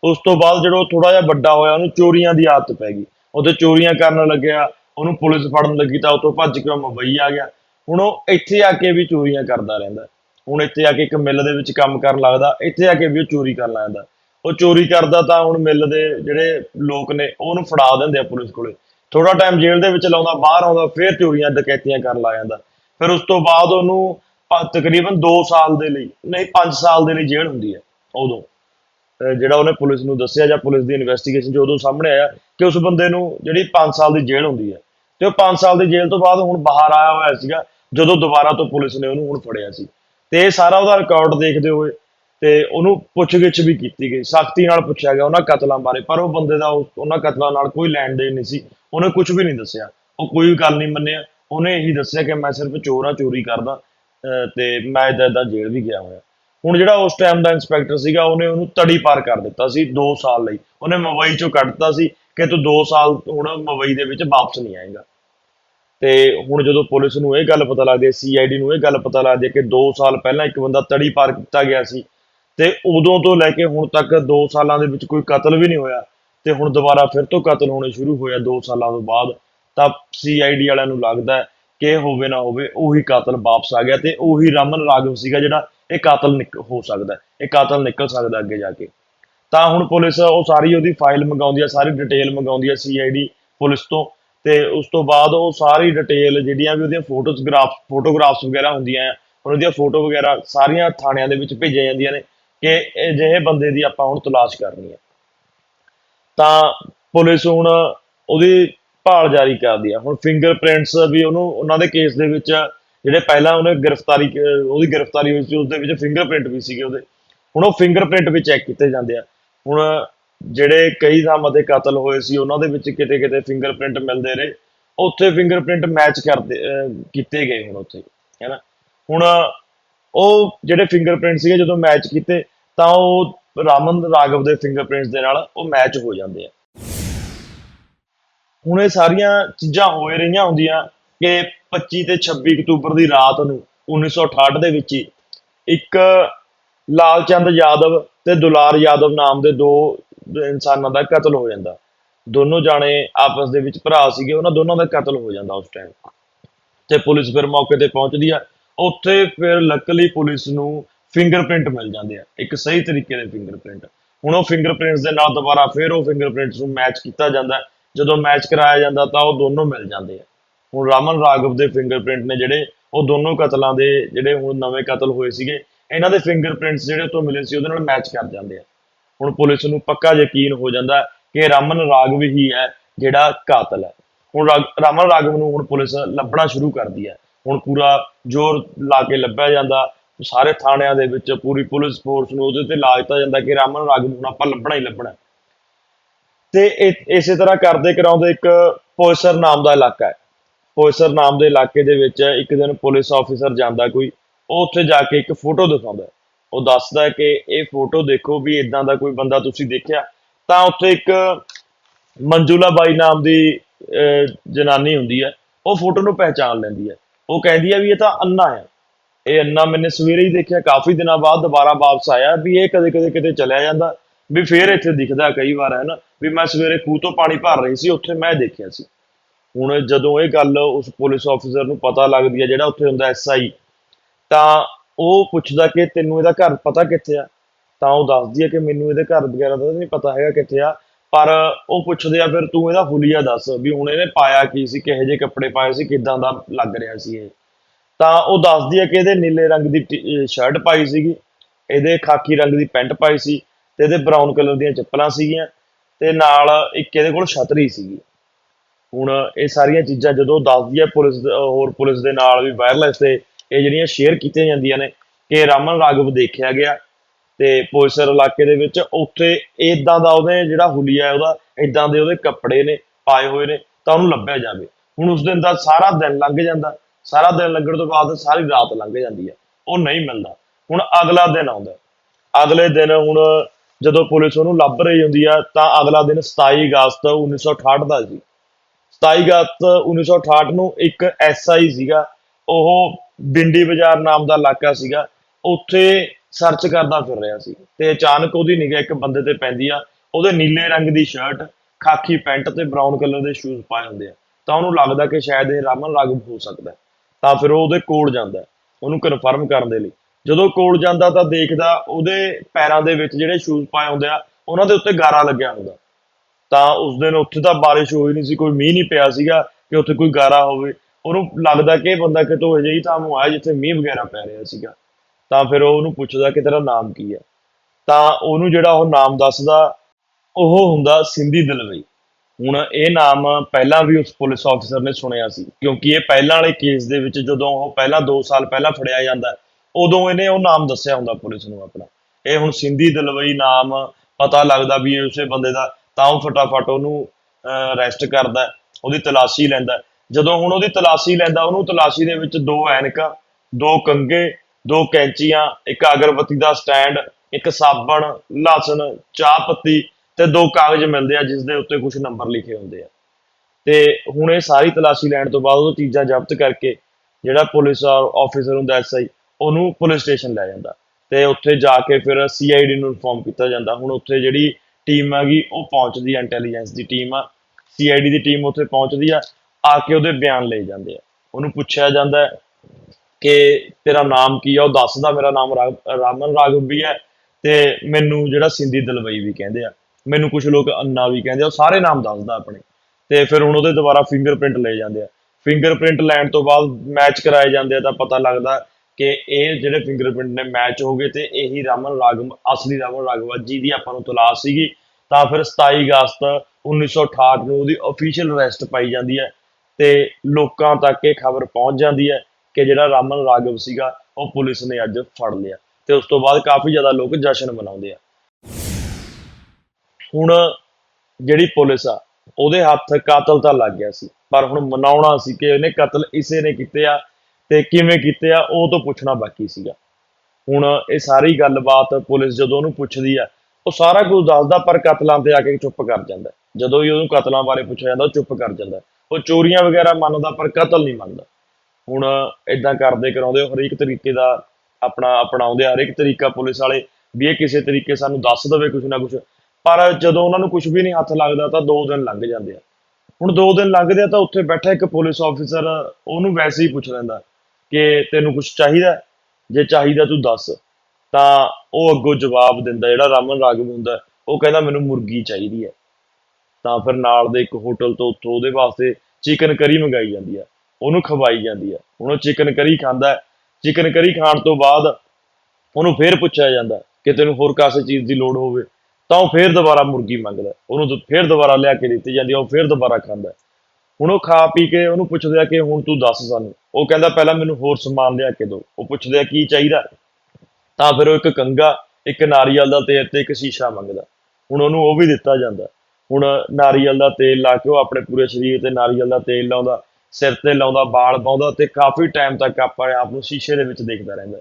A: ਉਸ ਤੋਂ ਬਾਅਦ ਜਦੋਂ ਉਹ ਥੋੜਾ ਜਿਹਾ ਵੱਡਾ ਹੋਇਆ, ਉਹਨੂੰ ਚੋਰੀਆਂ ਦੀ ਆਦਤ ਪੈ ਗਈ। ਉਹਦੇ ਚੋਰੀਆਂ ਕਰਨ ਲੱਗਿਆ, ਉਹਨੂੰ ਪੁਲਿਸ ਫੜਨ ਲੱਗੀ ਤਾਂ ਉਤੋਂ ਭੱਜ ਕੇ ਉਹ ਮੁੰਬਈ ਆ ਗਿਆ। ਹੁਣ ਉਹ ਇੱਥੇ ਆ ਕੇ ਵੀ ਚੋਰੀਆਂ ਕਰਦਾ ਰਹਿੰਦਾ। ਹੁਣ ਇੱਥੇ ਆ ਕੇ ਇੱਕ ਮਿੱਲ ਦੇ ਵਿੱਚ ਕੰਮ ਕਰਨ ਲੱਗਦਾ, ਇੱਥੇ ਆ ਕੇ ਵੀ ਉਹ ਚੋਰੀ ਕਰਨ ਲੱਗਦਾ। ਉਹ ਚੋਰੀ ਕਰਦਾ ਤਾਂ ਹੁਣ ਮਿੱਲ ਦੇ ਜਿਹੜੇ ਲੋਕ ਨੇ ਉਹਨੂੰ ਫੜਾ ਦਿੰਦੇ ਆ ਪੁਲਿਸ ਕੋਲੇ। ਥੋੜਾ ਟਾਈਮ ਜੇਲ੍ਹ ਦੇ ਵਿੱਚ ਲਾਉਂਦਾ, ਬਾਹਰ ਆਉਂਦਾ, ਫੇਰ ਚੋਰੀਆਂ, ਡਕੈਤੀਆਂ ਕਰਨ ਲੱਗ ਜਾਂਦਾ। ਫਿਰ ਉਸ ਤੋਂ ਬਾਅਦ ਉਹਨੂੰ ਤਕਰੀਬਨ 2 ਸਾਲ ਦੇ ਲਈ, ਨਹੀਂ 5 ਸਾਲ ਦੇ ਲਈ ਜੇਲ੍ਹ ਹੁੰਦੀ ਹੈ, ਉਦੋਂ। ਜਿਹੜਾ ਉਹਨੇ ਪੁਲਿਸ ਨੂੰ ਦੱਸਿਆ ਜਾਂ ਪੁਲਿਸ ਦੀ ਇਨਵੈਸਟੀਗੇਸ਼ਨ 'ਚ ਉਦੋਂ ਸਾਹਮਣੇ ਆਇਆ ਕਿ ਉਸ ਬੰਦੇ ਨੂੰ ਜਿਹੜੀ 5 ਸਾਲ ਦੀ ਜੇਲ੍ਹ ਹੁੰਦੀ ਹੈ। ਤੇ ਉਹ 5 ਸਾਲ ਦੀ ਜੇਲ੍ਹ ਤੋਂ ਬਾਅਦ ਹੁਣ ਬਾਹਰ ਆਇਆ ਹੋਇਆ ਸੀਗਾ, ਜਦੋਂ ਦੁਬਾਰਾ ਤੋਂ ਪੁਲਿਸ ਨੇ ਉਹਨੂੰ ਹੁਣ ਫੜਿਆ ਸੀ। ਤੇ ਇਹ ਸਾਰਾ ਉਹਦਾ ਰਿਕਾਰਡ ਦੇਖਦੇ ਹੋਏ ਤੇ ਉਹਨੂੰ ਪੁੱਛਗਿੱਛ ਵੀ ਕੀਤੀ ਗਈ। ਸਖਤੀ ਨਾਲ ਪੁੱਛਿਆ ਗਿਆ ਉਹਨਾਂ ਕਤਲਾਂ ਬਾਰੇ, ਪਰ ਉਹ ਬੰਦੇ ਦਾ ਉਸ- ਉਹਨਾਂ ਕਤਲਾਂ ਨਾਲ ਕੋਈ ਲੈਣ ਦੇਣ ਨਹੀਂ ਸੀ। ਉਹਨੇ ਕੁਝ ਵੀ ਨਹੀਂ ਦੱਸਿਆ। ਉਹ ਕੋਈ ਗੱਲ ਨਹੀਂ ਮੰਨਿਆ। ਉਹਨੇ ਇਹੀ ਦੱਸਿਆ ਕਿ ਮੈਂ ਸਿਰਫ ਚੋਰਾਂ ਚੋਰੀ ਕਰਦਾ, ਅਹ, ਤੇ ਮੈਂ ਇਦਾਂ ਇਦਾਂ ਜੇਲ੍ਹ ਵੀ ਗਿਆ ਹੋਇਆ। ਹੁਣ ਜਿਹੜਾ ਉਸ ਟਾਈਮ ਦਾ ਇੰਸਪੈਕਟਰ ਸੀਗਾ, ਉਹਨੇ ਉਹਨੂੰ ਤੜੀ ਪਾਰ ਕਰ ਦਿੱਤਾ ਸੀ 2 ਸਾਲ ਲਈ। ਉਹਨੇ ਮੁੰਬਈ ਚੋਂ ਕੱਢਤਾ ਸੀ ਕਿ ਤੂੰ 2 ਸਾਲ ਹੁਣ ਮੁੰਬਈ ਦੇ ਵਿੱਚ ਵਾਪਸ ਨਹੀਂ ਆਏਗਾ। ਤੇ ਹੁਣ ਜਦੋਂ ਪੁਲਿਸ ਨੂੰ ਇਹ ਗੱਲ ਪਤਾ ਲੱਗਦੀ ਹੈ ਸੀਆਈਡੀ ਨੂੰ ਇਹ ਗੱਲ ਪਤਾ ਲੱਗਦੀ ਹੈ ਕਿ 2 ਸਾਲ ਪਹਿਲਾਂ ਇੱਕ ਬੰਦਾ ਤੜੀ ਪਾਰ ਕੀਤਾ ਗਿਆ ਸੀ। ਤੇ ਉਦੋਂ ਤੋਂ ਲੈ ਕੇ ਹੁਣ ਤੱਕ 2 ਸਾਲਾਂ ਦੇ ਵਿੱਚ ਕੋਈ ਕਤਲ ਵੀ ਨਹੀਂ ਹੋਇਆ ਤੇ ਹੁਣ ਦੁਬਾਰਾ ਫਿਰ ਤੋਂ ਕਤਲ ਹੋਣੇ ਸ਼ੁਰੂ ਹੋਇਆ 2 ਸਾਲਾਂ ਤੋਂ ਬਾਅਦ, ਤਾਂ ਸੀਆਈਡੀ ਵਾਲਿਆਂ ਨੂੰ ਲੱਗਦਾ ਹੈ ਕਿ ਹੋਵੇ ਨਾ ਹੋਵੇ ਉਹੀ ਕਾਤਲ ਵਾਪਸ ਆ ਗਿਆ ਤੇ ਉਹੀ ਰਮਨ ਰਾਘਵ ਸੀਗਾ ਜਿਹੜਾ ਇਹ ਕਾਤਲ ਨਿਕ- ਹੋ ਸਕਦਾ ਇਹ ਕਾਤਲ ਨਿਕਲ ਸਕਦਾ ਅੱਗੇ ਜਾ ਕੇ। ਤਾਂ ਹੁਣ ਪੁਲਿਸ ਉਹ ਸਾਰੀ ਉਹਦੀ ਫਾਈਲ ਮੰਗਾਉਂਦੀ ਆ, ਸਾਰੀ ਡਿਟੇਲ ਮੰਗਾਉਂਦੀ ਆ ਸੀਆਈਡੀ ਪੁਲਿਸ ਤੋਂ ਤੇ ਉਸ ਤੋਂ ਬਾਅਦ ਉਹ ਸਾਰੀ ਡਿਟੇਲ ਜਿਹੜੀਆਂ ਵੀ ਉਹਦੀਆਂ ਫੋਟੋਗ੍ਰਾਫ, ਫੋਟੋਗ੍ਰਾਫਸ ਵਗੈਰਾ ਹੁੰਦੀਆਂ ਆ ਉਹਦੀਆਂ ਫੋਟੋ ਵਗੈਰਾ ਸਾਰੀਆਂ ਥਾਣਿਆਂ ਦੇ ਵਿੱਚ ਭੇਜੀਆਂ ਜਾਂਦੀਆਂ ਨੇ। ਕਿ ਅਜਿਹੇ ਬੰਦੇ ਦੀ ਆਪਾਂ ਹੁਣ ਤਲਾਸ਼ ਕਰਨੀ ਹੈ। ਤਾਂ ਪੁਲਿਸ ਹੁਣ ਉਹਦੀ ਭਾਲ ਜਾਰੀ ਕਰਦੀ ਆ ਹੁਣ ਫਿੰਗਰਪ੍ਰਿੰਟਸ ਵੀ ਉਹਨੂੰ, ਉਹਨਾਂ ਦੇ ਕੇਸ ਦੇ ਵਿੱਚ ਜਿਹੜੇ ਪਹਿਲਾਂ ਉਹਨੇ ਗ੍ਰਿਫਤਾਰੀ, ਉਹਦੀ ਗ੍ਰਿਫਤਾਰੀ ਹੋਈ ਸੀ ਉਸ ਦੇ ਵਿੱਚ ਫਿੰਗਰਪ੍ਰਿੰਟ ਵੀ ਸੀਗੇ ਉਹਦੇ। ਹੁਣ ਉਹ ਫਿੰਗਰਪ੍ਰਿੰਟ ਵੀ ਚੈੱਕ ਕੀਤੇ ਜਾਂਦੇ ਆ। ਹੁਣ ਜਿਹੜੇ ਕਈ ਥਾਵਾਂ ਤੇ ਕਤਲ ਹੋਏ ਸੀ, ਉਹਨਾਂ ਦੇ ਵਿੱਚ ਕਿਤੇ ਕਿਤੇ ਫਿੰਗਰਪ੍ਰਿੰਟ ਮਿਲਦੇ ਰਹੇ। ਉੱਥੇ ਫਿੰਗਰਪ੍ਰਿੰਟ ਮੈਚ ਕਰਦੇ ਕੀਤੇ ਗਏ ਹੁਣ ਉੱਥੇ ਹੈਨਾ ਹੁਣ ਉਹ ਜਿਹੜੇ ਫਿੰਗਰਪ੍ਰਿੰਟ ਸੀਗੇ, ਜਦੋਂ ਮੈਚ ਕੀਤੇ ਤਾਂ ਉਹ ਰਾਮਨ ਰਾਘਵ ਦੇ ਫਿੰਗਰਪ੍ਰਿੰਟਸ ਦੇ ਨਾਲ ਉਹ ਮੈਚ ਹੋ ਜਾਂਦੇ ਆ। ਹੁਣ ਇਹ ਸਾਰੀਆਂ ਚੀਜ਼ਾਂ ਹੋ ਰਹੀਆਂ ਹੁੰਦੀਆਂ ਕਿ 25 ਤੇ 26 ਅਕਤੂਬਰ ਦੀ ਰਾਤ ਨੂੰ 1968 ਦੇ ਵਿੱਚ ਹੀ ਇੱਕ ਲਾਲਚੰਦ ਯਾਦਵ ਤੇ ਦੁਲਾਰ ਯਾਦਵ ਨਾਮ ਦੇ ਦੋ ਇਨਸਾਨਾਂ ਦਾ ਕਤਲ ਹੋ ਜਾਂਦਾ। ਦੋਨੋਂ ਜਾਣੇ ਆਪਸ ਦੇ ਵਿੱਚ ਭਰਾ ਸੀਗੇ, ਉਹਨਾਂ ਦੋਨਾਂ ਦਾ ਕਤਲ ਹੋ ਜਾਂਦਾ ਉਸ ਟਾਈਮ ਤੇ ਪੁਲਿਸ ਫਿਰ ਮੌਕੇ ਤੇ ਪਹੁੰਚਦੀ ਆ। ਉੱਥੇ ਫਿਰ ਲੱਕਲੀ ਪੁਲਿਸ ਨੂੰ ਫਿੰਗਰਪ੍ਰਿੰਟ ਮਿਲ ਜਾਂਦੇ ਆ। ਇੱਕ ਸਹੀ ਤਰੀਕੇ ਦੇ ਫਿੰਗਰਪ੍ਰਿੰਟ ਹੁਣ ਉਹ ਫਿੰਗਰਪ੍ਰਿੰਟਸ ਦੇ ਨਾਲ ਦੁਬਾਰਾ ਫਿਰ ਉਹ ਫਿੰਗਰਪ੍ਰਿੰਟਸ ਨੂੰ ਮੈਚ ਕੀਤਾ ਜਾਂਦਾ। ਜਦੋਂ ਮੈਚ ਕਰਾਇਆ ਜਾਂਦਾ ਤਾਂ ਉਹ ਦੋਨੋਂ ਮਿਲ ਜਾਂਦੇ ਆ। ਹੁਣ ਰਾਮਨ ਰਾਘਵ ਦੇ ਫਿੰਗਰਪ੍ਰਿੰਟ ਨੇ ਜਿਹੜੇ, ਉਹ ਦੋਨੋਂ ਕਤਲਾਂ ਦੇ ਜਿਹੜੇ ਹੁਣ ਨਵੇਂ ਕਤਲ ਹੋਏ ਸੀਗੇ, ਇਹਨਾਂ ਦੇ ਫਿੰਗਰਪ੍ਰਿੰਟਸ ਜਿਹੜੇ ਤੋਂ ਮਿਲੇ ਸੀ, ਉਹਦੇ ਨਾਲ ਮੈਚ ਕਰ ਜਾਂਦੇ ਆ। ਹੁਣ ਪੁਲਿਸ ਨੂੰ ਪੱਕਾ ਯਕੀਨ ਹੋ ਜਾਂਦਾ ਕਿ ਰਾਮਨ ਰਾਘਵ ਹੀ ਹੈ ਜਿਹੜਾ ਕਾਤਲ ਹੈ। ਹੁਣ ਰਾਗ- ਰਾਮਨ ਰਾਘਵ ਨੂੰ ਹੁਣ ਪੁਲਿਸ ਲੱਭਣਾ ਸ਼ੁਰੂ ਕਰਦੀ ਹੈ। ਹੁਣ ਪੂਰਾ ਜ਼ੋਰ ਲਾ ਕੇ ਲੱਭਿਆ ਜਾਂਦਾ। ਸਾਰੇ ਥਾਣਿਆਂ ਦੇ ਵਿੱਚ ਪੂਰੀ ਪੁਲਿਸ ਫੋਰਸ ਨੂੰ ਉਹਦੇ ਤੇ ਲਾ ਦਿੱਤਾ ਜਾਂਦਾ ਕਿ ਰਾਮਨ ਰਾਘਵ ਨੂੰ ਆਪਾਂ ਲੱਭਣਾ ਹੀ ਲੱਭਣਾ ਹੈ। ਤੇ ਇਹ- ਇਸੇ ਤਰ੍ਹਾਂ ਕਰਦੇ ਕਰਾਉਂਦੇ ਇੱਕ ਪੋਇਸਰ ਨਾਮ ਦਾ ਇਲਾਕਾ ਹੈ। ਪੋਇਸਰ ਨਾਮ ਦੇ ਇਲਾਕੇ ਦੇ ਵਿੱਚ ਇੱਕ ਦਿਨ ਪੁਲਿਸ ਆਫੀਸਰ ਜਾਂਦਾ ਕੋਈ, ਉਹ ਉੱਥੇ ਜਾ ਕੇ ਇੱਕ ਫੋਟੋ ਦਿਖਾਉਂਦਾ ਉਹ ਦੱਸਦਾ ਕਿ ਇਹ ਫੋਟੋ ਦੇਖੋ ਵੀ ਇਦਾਂ ਦਾ ਕੋਈ ਬੰਦਾ ਤੁਸੀਂ ਦੇਖਿਆ। ਤਾਂ ਉੱਥੇ ਇੱਕ ਮੰਜੂਲਾ ਬਾਈ ਨਾਮ ਦੀ ਜਨਾਨੀ ਹੁੰਦੀ ਹੈ। ਉਹ ਫੋਟੋ ਨੂੰ ਪਹਿਚਾਨ ਲੈਂਦੀ ਹੈ। ਉਹ ਕਹਿੰਦੀ ਹੈ ਵੀ ਇਹ ਤਾਂ ਅੰਨਾ ਹੈ। ਇਹ ਅੰਨਾ ਮੈਨੇ ਸਵੇਰੇ ਹੀ ਦੇਖਿਆ, ਕਾਫੀ ਦਿਨਾਂ ਬਾਅਦ ਦੁਬਾਰਾ ਵਾਪਸ ਆਇਆ ਵੀ ਇਹ ਕਦੇ ਕਦੇ ਕਿਤੇ ਚਲਿਆ ਜਾਂਦਾ, ਵੀ ਫੇਰ ਇੱਥੇ ਦਿਖਦਾ ਕਈ ਵਾਰ, ਹੈ ਨਾ, ਵੀ ਮੈਂ ਸਵੇਰੇ ਖੂਹ ਤੋਂ ਪਾਣੀ ਭਰ ਰਹੀ ਸੀ, ਉੱਥੇ ਮੈਂ ਦੇਖਿਆ ਸੀ। ਹੁਣ ਜਦੋਂ ਇਹ ਗੱਲ ਉਸ ਪੁਲਿਸ ਆਫੀਸਰ ਨੂੰ ਪਤਾ ਲੱਗਦੀ ਹੈ, ਜਿਹੜਾ ਉੱਥੇ ਹੁੰਦਾ ਐਸਆਈ ਤਾਂ ਉਹ ਪੁੱਛਦਾ ਕਿ ਤੈਨੂੰ ਇਹਦਾ ਘਰ ਪਤਾ ਕਿੱਥੇ ਆ? ਤਾਂ ਉਹ ਦੱਸਦੀ ਹੈ ਕਿ ਮੈਨੂੰ ਇਹਦੇ ਘਰ ਵਗੈਰਾ ਦਾ ਨਹੀਂ ਪਤਾ ਹੈਗਾ ਕਿੱਥੇ ਆ, ਪਰ ਉਹ ਪੁੱਛਦੇ ਆ, ਫਿਰ ਤੂੰ ਇਹਦਾ ਹੁਲੀਆ ਦੱਸ, ਵੀ ਹੁਣ ਇਹਨੇ ਪਾਇਆ ਕੀ ਸੀ, ਕਿਹੋ ਜਿਹੇ ਕੱਪੜੇ ਪਾਏ ਸੀ, ਕਿਦਾਂ ਦਾ ਲੱਗ ਰਿਹਾ ਸੀ ਇਹ? ਤਾਂ ਉਹ ਦੱਸਦੀ ਹੈ ਕਿ ਇਹਦੇ ਨੀਲੇ ਰੰਗ ਦੀ ਸ਼ਰਟ ਪਾਈ ਸੀਗੀ, ਇਹਦੇ ਖਾਕੀ ਰੰਗ ਦੀ ਪੈਂਟ ਪਾਈ ਸੀ ਤੇ ਇਹਦੇ ਬਰਾਊਨ ਕਲਰ ਦੀਆਂ ਚੱਪਲਾਂ ਸੀਗੀਆਂ ਤੇ ਨਾਲ ਇੱਕ ਇਹਦੇ ਕੋਲ ਛਤਰੀ ਸੀਗੀ। ਹੁਣ ਇਹ ਸਾਰੀਆਂ ਚੀਜ਼ਾਂ ਜਦੋਂ ਦੱਸਦੀ ਹੈ ਪੁਲਿਸ ਹੋਰ ਪੁਲਿਸ ਦੇ ਨਾਲ ਵੀ ਵਾਇਰਲੈਸ ਤੇ ਇਹ ਜਿਹੜੀਆਂ ਸ਼ੇਅਰ ਕੀਤੀਆਂ ਜਾਂਦੀਆਂ ਨੇ ਕਿ ਰਾਮਨ ਰਾਘਵ ਦੇਖਿਆ ਗਿਆ ਤੇ ਪੋਇਸਰ ਇਲਾਕੇ ਦੇ ਵਿੱਚ ਉੱਥੇ ਇਦਾਂ ਦਾ ਉਹਦੇ ਜਿਹੜਾ ਹੁਲੀਆ ਹੈ ਉਹਦਾ ਇਦਾਂ ਦੇ ਉਹਦੇ ਕੱਪੜੇ ਨੇ, ਪਾਏ ਹੋਏ ਨੇ ਤਾਂ ਉਹਨੂੰ ਲੱਭਿਆ ਜਾਵੇ। ਹੁਣ ਉਸ ਦਿਨ ਦਾ ਸਾਰਾ ਦਿਨ ਲੰਘ ਜਾਂਦਾ। ਸਾਰਾ ਦਿਨ ਲੰਘਣ ਤੋਂ ਬਾਅਦ ਸਾਰੀ ਰਾਤ ਲੰਘ ਜਾਂਦੀ ਹੈ, ਉਹ ਨਹੀਂ ਮਿਲਦਾ। ਹੁਣ ਅਗਲਾ ਦਿਨ ਆਉਂਦਾ ਅਗਲੇ ਦਿਨ ਹੁਣ ਜਦੋਂ ਪੁਲਿਸ ਉਹਨੂੰ ਲੱਭ ਰਹੀ ਹੁੰਦੀ ਆ ਤਾਂ ਅਗਲਾ ਦਿਨ 27 ਅਗਸਤ 1968 ਦਾ ਸੀ। 27 ਅਗਸਤ 1968 ਨੂੰ ਇੱਕ ਐਸਆਈ ਸੀਗਾ, ਉਹ ਬਿੰਡੀ ਬਾਜ਼ਾਰ ਨਾਮ ਦਾ ਇਲਾਕਾ ਸੀਗਾ, ਉੱਥੇ ਸਰਚ ਕਰਦਾ ਫਿਰ ਰਿਹਾ ਸੀ ਤੇ ਅਚਾਨਕ ਉਹਦੀ ਨਿਗਾਹ ਇੱਕ ਬੰਦੇ ਤੇ ਪੈਂਦੀ ਆ, ਉਹਦੇ ਨੀਲੇ ਰੰਗ ਦੀ ਸ਼ਰਟ ਖਾਕੀ ਪੈਂਟ ਤੇ ਬਰਾਊਨ ਕਲਰ ਦੇ ਸ਼ੂਜ਼ ਪਾਏ ਹੁੰਦੇ ਆ। ਤਾਂ ਉਹਨੂੰ ਲੱਗਦਾ ਕਿ ਸ਼ਾਇਦ ਇਹ ਰਾਮਨ ਰਾਘਵ ਹੋ ਸਕਦਾ ਤਾਂ ਫਿਰ ਉਹ ਉਹਦੇ ਕੋਲ ਜਾਂਦਾ ਉਹਨੂੰ ਕਨਫਰਮ ਕਰਨ ਦੇ ਲਈ। ਜਦੋਂ ਕੋਲ ਜਾਂਦਾ ਤਾਂ ਦੇਖਦਾ ਉਹਦੇ ਪੈਰਾਂ ਦੇ ਵਿੱਚ ਜਿਹੜੇ ਸ਼ੂਜ਼ ਪਾਏ ਹੁੰਦੇ ਆ, ਉਹਨਾਂ ਦੇ ਉੱਤੇ ਗਾਰਾ ਲੱਗਿਆ ਹੁੰਦਾ। ਤਾਂ ਉਸ ਦਿਨ ਉੱਥੇ ਤਾਂ ਬਾਰਿਸ਼ ਹੋਈ ਨਹੀਂ ਸੀ, ਕੋਈ ਮੀਂਹ ਨਹੀਂ ਪਿਆ ਸੀਗਾ ਕਿ ਉੱਥੇ ਕੋਈ ਗਾਰਾ ਹੋਵੇ। ਉਹਨੂੰ ਲੱਗਦਾ ਕਿ ਇਹ ਬੰਦਾ ਕਿਤੋਂ ਅਜਿਹੀ ਥਾਂ ਨੂੰ ਆਇਆ ਜਿੱਥੇ ਮੀਂਹ ਵਗੈਰਾ ਪੈ ਰਿਹਾ ਸੀਗਾ। ਤਾਂ ਫਿਰ ਉਹ ਉਹਨੂੰ ਪੁੱਛਦਾ ਕਿ ਤੇਰਾ ਨਾਮ ਕੀ ਹੈ? ਤਾਂ ਉਹਨੂੰ ਜਿਹੜਾ ਉਹ ਨਾਮ ਦੱਸਦਾ, ਉਹ ਹੁੰਦਾ ਸਿੰਧੀ ਦਲਵਈ। ਹੁਣ ਇਹ ਨਾਮ ਪਹਿਲਾਂ ਵੀ ਉਸ ਪੁਲਿਸ ਆਫੀਸਰ ਨੇ ਸੁਣਿਆ ਸੀ, ਕਿਉਂਕਿ ਇਹ ਪਹਿਲਾਂ ਵਾਲੇ ਕੇਸ ਦੇ ਵਿੱਚ ਜਦੋਂ ਉਹ ਪਹਿਲਾਂ 2 ਸਾਲ ਪਹਿਲਾਂ ਫੜਿਆ ਜਾਂਦਾ, ਉਦੋਂ ਇਹਨੇ ਉਹ ਨਾਮ ਦੱਸਿਆ ਹੁੰਦਾ ਪੁਲਿਸ ਨੂੰ ਆਪਣਾ। ਇਹ ਹੁਣ ਸਿੰਧੀ ਦਲਵਈ ਨਾਮ ਪਤਾ ਲੱਗਦਾ ਵੀ ਇਹ ਉਸੇ ਬੰਦੇ ਦਾ, ਤਾਂ ਉਹ ਫਟਾਫਟ ਉਹਨੂੰ ਅਰੈਸਟ ਕਰਦਾ, ਉਹਦੀ ਤਲਾਸ਼ੀ ਲੈਂਦਾ। ਜਦੋਂ ਹੁਣ ਉਹਦੀ ਤਲਾਸ਼ੀ ਲੈਂਦਾ, ਉਹਨੂੰ ਤਲਾਸ਼ੀ ਦੇ ਵਿੱਚ ਦੋ ਐਨਕਾਂ, ਦੋ ਕੰਗੇ ਦੋ ਕੈਂਚੀਆਂ, ਇੱਕ ਅਗਰਬੱਤੀ ਦਾ ਸਟੈਂਡ, ਇੱਕ ਸਾਬਣ ਲਸਣ ਚਾਹ ਪੱਤੀ ਤੇ ਦੋ ਕਾਗਜ਼ ਮਿਲਦੇ ਆ ਜਿਸ ਦੇ ਉੱਤੇ ਕੁਝ ਨੰਬਰ ਲਿਖੇ ਹੁੰਦੇ ਆ। ਤੇ ਹੁਣ ਇਹ ਸਾਰੀ ਤਲਾਸ਼ੀ ਲੈਣ ਤੋਂ ਬਾਅਦ ਉਹ ਚੀਜ਼ਾਂ ਜ਼ਬਤ ਕਰਕੇ ਜਿਹੜਾ ਪੁਲਿਸ ਆਫੀਸਰ ਹੁੰਦਾ ਐਸਆਈ ਉਹਨੂੰ ਪੁਲਿਸ ਸਟੇਸ਼ਨ ਲੈ ਜਾਂਦਾ। ਤੇ ਉੱਥੇ ਜਾ ਕੇ ਫਿਰ ਸੀਆਈਡੀ ਨੂੰ ਇਨਫੋਰਮ ਕੀਤਾ ਜਾਂਦਾ। ਹੁਣ ਉੱਥੇ ਜਿਹੜੀ ਟੀਮ ਹੈਗੀ, ਉਹ ਪਹੁੰਚਦੀ ਹੈ ਇੰਟੈਲੀਜੈਂਸ ਦੀ ਟੀਮ ਆ। ਸੀਆਈਡੀ ਦੀ ਟੀਮ ਉੱਥੇ ਪਹੁੰਚਦੀ ਆ ਆ ਕੇ ਉਹਦੇ ਬਿਆਨ ਲਏ ਜਾਂਦੇ ਆ। ਉਹਨੂੰ ਪੁੱਛਿਆ ਜਾਂਦਾ ਕਿ ਤੇਰਾ ਨਾਮ ਕੀ ਆ? ਉਹ ਦੱਸਦਾ ਮੇਰਾ ਨਾਮ ਰਾ- ਰਾਮਨ ਰਾਘਵ ਵੀ ਹੈ ਤੇ ਮੈਨੂੰ ਜਿਹੜਾ ਸਿੰਧੀ ਦਲਵਈ ਵੀ ਕਹਿੰਦੇ ਆ। ਮੈਨੂੰ ਕੁਝ ਲੋਕ ਅੰਨਾ ਵੀ ਕਹਿੰਦੇ ਆ, ਉਹ ਸਾਰੇ ਨਾਮ ਦੱਸਦਾ ਆਪਣੇ। ਤੇ ਫਿਰ ਹੁਣ ਉਹਦੇ ਦੁਬਾਰਾ ਫਿੰਗਰਪ੍ਰਿੰਟ ਲਏ ਜਾਂਦੇ ਆ। ਫਿੰਗਰਪ੍ਰਿੰਟ ਲੈਣ ਤੋਂ ਬਾਅਦ ਮੈਚ ਕਰਾਏ ਜਾਂਦੇ ਆ ਤਾਂ ਪਤਾ ਲੱਗਦਾ ਕਿ ਇਹ ਜਿਹੜੇ ਫਿੰਗਰਪ੍ਰਿੰਟ ਨੇ ਮੈਚ ਹੋ ਗਏ ਤੇ ਇਹੀ ਰਾਮਨ ਰਾਗਮ, ਅਸਲੀ ਰਾਮਨ ਰਾਘਵ ਜਿਹਦੀ ਆਪਾਂ ਨੂੰ ਤਲਾਸ਼ ਸੀਗੀ। ਤਾਂ ਫਿਰ 27 ਅਗਸਤ 1968 ਨੂੰ ਉਹਦੀ ਅਫੀਸ਼ੀਅਲ ਅਰੈਸਟ ਪਾਈ ਜਾਂਦੀ ਹੈ ਤੇ ਲੋਕਾਂ ਤੱਕ ਇਹ ਖਬਰ ਪਹੁੰਚ ਜਾਂਦੀ ਹੈ ਕਿ ਜਿਹੜਾ ਰਾਮਨ ਰਾਘਵ ਸੀਗਾ, ਉਹ ਪੁਲਿਸ ਨੇ ਅੱਜ ਫੜ ਲਿਆ। ਤੇ ਉਸ ਤੋਂ ਬਾਅਦ ਕਾਫੀ ਜ਼ਿਆਦਾ ਲੋਕ ਜਸ਼ਨ ਮਨਾਉਂਦੇ ਆ। ਹੁਣ ਜਿਹੜੀ ਪੁਲਿਸ ਆ, ਉਹਦੇ ਹੱਥ ਕਾਤਲ ਤਾਂ ਲੱਗ ਗਿਆ ਸੀ, ਪਰ ਹੁਣ ਮਨਾਉਣਾ ਸੀ ਕਿ ਇਹਨੇ ਕਤਲ ਇਸੇ ਨੇ ਕੀਤੇ ਆ ਤੇ ਕਿਵੇਂ ਕੀਤੇ ਆ, ਉਹ ਤੋਂ ਪੁੱਛਣਾ ਬਾਕੀ ਸੀਗਾ। ਹੁਣ ਇਹ ਸਾਰੀ ਗੱਲਬਾਤ ਪੁਲਿਸ ਜਦੋਂ ਉਹਨੂੰ ਪੁੱਛਦੀ ਆ, ਉਹ ਸਾਰਾ ਕੁਝ ਦੱਸਦਾ, ਪਰ ਕਤਲਾਂ ਤੇ ਆ ਕੇ ਚੁੱਪ ਕਰ ਜਾਂਦਾ ਜਦੋਂ ਵੀ ਉਹਨੂੰ ਕਤਲਾਂ ਬਾਰੇ ਪੁੱਛਿਆ ਜਾਂਦਾ, ਉਹ ਚੁੱਪ ਕਰ ਜਾਂਦਾ ਉਹ ਚੋਰੀਆਂ ਵਗੈਰਾ ਮੰਨਦਾ, ਪਰ ਕਤਲ ਨਹੀਂ ਮੰਨਦਾ। ਹੁਣ ਇਦਾਂ ਕਰਦੇ ਕਰਾਉਂਦੇ, ਉਹ ਹਰੇਕ ਤਰੀਕੇ ਦਾ ਆਪਣਾ ਅਪਣਾਉਂਦੇ ਆ, ਹਰੇਕ ਤਰੀਕਾ ਪੁਲਿਸ ਵਾਲੇ, ਵੀ ਇਹ ਕਿਸੇ ਤਰੀਕੇ ਸਾਨੂੰ ਦੱਸ ਦੇਵੇ ਕੁਝ ਨਾ ਕੁਝ ਪਰ ਜਦੋਂ ਉਹਨਾਂ ਨੂੰ ਕੁਝ ਵੀ ਨਹੀਂ ਹੱਥ ਲੱਗਦਾ ਤਾਂ 2 ਦਿਨ ਲੰਘ ਜਾਂਦੇ ਆ। ਹੁਣ 2 ਦਿਨ ਲੰਘਦੇ ਆ ਤਾਂ ਉੱਥੇ ਬੈਠਾ ਇੱਕ ਪੁਲਿਸ ਆਫੀਸਰ ਉਹਨੂੰ ਵੈਸੇ ਹੀ ਪੁੱਛ ਲੈਂਦਾ ਕਿ ਤੈਨੂੰ ਕੁਝ ਚਾਹੀਦਾ ਜੇ ਚਾਹੀਦਾ ਤੂੰ ਦੱਸ। ਤਾਂ ਉਹ ਅੱਗੋਂ ਜਵਾਬ ਦਿੰਦਾ, ਜਿਹੜਾ ਰਾਮਨ ਰਾਘਵ ਹੁੰਦਾ, ਉਹ ਕਹਿੰਦਾ ਮੈਨੂੰ ਮੁਰਗੀ ਚਾਹੀਦੀ ਹੈ। ਤਾਂ ਫਿਰ ਨਾਲ ਦੇ ਇੱਕ ਹੋਟਲ ਤੋਂ ਉੱਥੋਂ ਉਹਦੇ ਵਾਸਤੇ ਚਿਕਨ ਕਰੀ ਮੰਗਾਈ ਜਾਂਦੀ ਆ। ਉਹਨੂੰ ਖਵਾਈ ਜਾਂਦੀ ਆ। ਹੁਣ ਉਹ ਚਿਕਨ ਕਰੀ ਖਾਂਦਾ ਚਿਕਨ ਕਰੀ ਖਾਣ ਤੋਂ ਬਾਅਦ ਉਹਨੂੰ ਫੇਰ ਪੁੱਛਿਆ ਜਾਂਦਾ ਕਿ ਤੈਨੂੰ ਹੋਰ ਕਾਸੇ ਚੀਜ਼ ਦੀ ਲੋੜ ਹੋਵੇ। ਤਾਂ ਉਹ ਫੇਰ ਦੁਬਾਰਾ ਮੁਰਗੀ ਮੰਗਦਾ ਉਹਨੂੰ ਦੁ- ਫੇਰ ਦੁਬਾਰਾ ਲਿਆ ਕੇ ਦਿੱਤੀ ਜਾਂਦੀ ਆ ਉਹ ਫੇਰ ਦੁਬਾਰਾ ਖਾਂਦਾ ਹੁਣ ਉਹ ਖਾ ਪੀ ਕੇ ਉਹਨੂੰ ਪੁੱਛਦੇ ਆ ਕਿ ਹੁਣ ਤੂੰ ਦੱਸ ਸਾਨੂੰ। ਉਹ ਕਹਿੰਦਾ, ਪਹਿਲਾਂ ਮੈਨੂੰ ਹੋਰ ਸਮਾਨ ਲਿਆ ਕੇ ਦਿਓ। ਉਹ ਪੁੱਛਦੇ ਆ, ਕੀ ਚਾਹੀਦਾ? ਤਾਂ ਫਿਰ ਉਹ ਇੱਕ ਕੰਗਾ ਇੱਕ ਨਾਰੀਅਲ ਦਾ ਤੇਲ ਤੇ ਇੱਕ ਸ਼ੀਸ਼ਾ ਮੰਗਦਾ ਹੁਣ ਉਹਨੂੰ ਉਹ ਵੀ ਦਿੱਤਾ ਜਾਂਦਾ ਹੁਣ ਨਾਰੀਅਲ ਦਾ ਤੇਲ ਲਾ ਕੇ ਉਹ ਆਪਣੇ ਪੂਰੇ ਸਰੀਰ ਤੇ ਨਾਰੀਅਲ ਦਾ ਤੇਲ ਲਾਉਂਦਾ, ਸਿਰ ਤੇ ਲਾਉਂਦਾ ਬਾਲ ਪਾਉਂਦਾ ਤੇ ਕਾਫੀ ਟਾਈਮ ਤੱਕ ਆਪਣੇ ਆਪ ਨੂੰ ਸ਼ੀਸ਼ੇ ਦੇ ਵਿੱਚ ਦੇਖਦਾ ਰਹਿੰਦਾ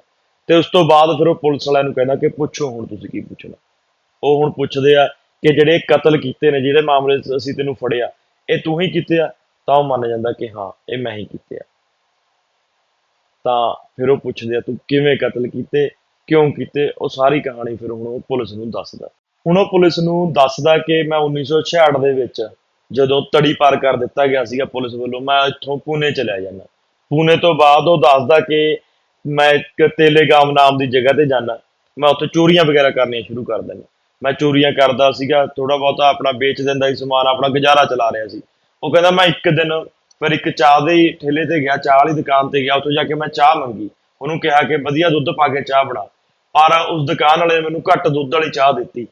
A: ਤੇ ਉਸ ਤੋਂ ਬਾਅਦ ਫਿਰ ਉਹ ਪੁਲਿਸ ਵਾਲਿਆਂ ਨੂੰ ਕਹਿੰਦਾ ਕਿ ਪੁੱਛੋ ਹੁਣ ਤੁਸੀਂ ਕੀ ਪੁੱਛਣਾ। ਉਹ ਹੁਣ ਪੁੱਛਦੇ ਆ ਕਿ ਜਿਹੜੇ ਕਤਲ ਕੀਤੇ ਨੇ ਜਿਹੜੇ ਮਾਮਲੇ 'ਚ ਅਸੀਂ ਤੈਨੂੰ ਫੜਿਆ, ਇਹ ਤੂੰ ਹੀ ਕੀਤੇ ਆ? ਤਾਂ ਉਹ ਮੰਨ ਜਾਂਦਾ ਕਿ ਹਾਂ, ਇਹ ਮੈਂ ਹੀ ਕੀਤੇ ਆ। ਤਾਂ ਫਿਰ ਉਹ ਪੁੱਛਦੇ ਆ, ਤੂੰ ਕਿਵੇਂ ਕਤਲ ਕੀਤੇ? ਕਿਉਂ ਕੀਤੇ? ਉਹ ਸਾਰੀ ਕਹਾਣੀ ਫਿਰ ਹੁਣ ਉਹ ਪੁਲਿਸ ਨੂੰ ਦੱਸਦਾ। ਹੁਣ ਉਹ ਪੁਲਿਸ ਨੂੰ ਦੱਸਦਾ ਕਿ ਮੈਂ 1966 ਦੇ ਵਿੱਚ ਜਦੋਂ ਤੜੀ ਪਾਰ ਕਰ ਦਿੱਤਾ ਗਿਆ ਸੀਗਾ ਪੁਲਿਸ ਵੱਲੋਂ, ਮੈਂ ਇੱਥੋਂ ਪੂਨੇ ਚਲਿਆ ਜਾਂਦਾ। ਪੂਨੇ ਤੋਂ ਬਾਅਦ ਉਹ ਦੱਸਦਾ ਕਿ ਮੈਂ ਇੱਕ ਤੇਲੇਗਾਮ ਨਾਮ ਦੀ ਜਗ੍ਹਾ ਤੇ ਜਾਂਦਾ। ਮੈਂ ਉੱਥੇ ਚੋਰੀਆਂ ਵਗੈਰਾ ਕਰਨੀਆਂ ਸ਼ੁਰੂ ਕਰ ਦਿੰਦਾ। ਮੈਂ ਚੋਰੀਆਂ ਕਰਦਾ ਸੀਗਾ ਥੋੜਾ ਬਹੁਤਾ ਆਪਣਾ ਵੇਚ ਦਿੰਦਾ ਸੀ ਸਮਾਨ, ਆਪਣਾ ਗੁਜ਼ਾਰਾ ਚਲਾ ਰਿਹਾ ਸੀ। ਉਹ ਕਹਿੰਦਾ, ਮੈਂ ਇੱਕ ਦਿਨ ਫਿਰ ਇੱਕ ਚਾਹ ਦੇ ਠੇਲੇ ਤੇ ਗਿਆ, ਚਾਹ ਵਾਲੀ ਦੁਕਾਨ ਤੇ ਗਿਆ, ਉੱਥੇ ਜਾ ਕੇ ਮੈਂ ਚਾਹ ਮੰਗੀ। ਉਹਨੂੰ ਕਿਹਾ ਕਿ ਵਧੀਆ ਦੁੱਧ ਪਾ ਕੇ ਚਾਹ ਬਣਾ। ਪਰ ਉਸ ਦੁਕਾਨ ਵਾਲੇ ਨੇ ਮੈਨੂੰ ਘੱਟ ਦੁੱਧ ਵਾਲੀ ਚਾਹ ਦਿੱਤੀ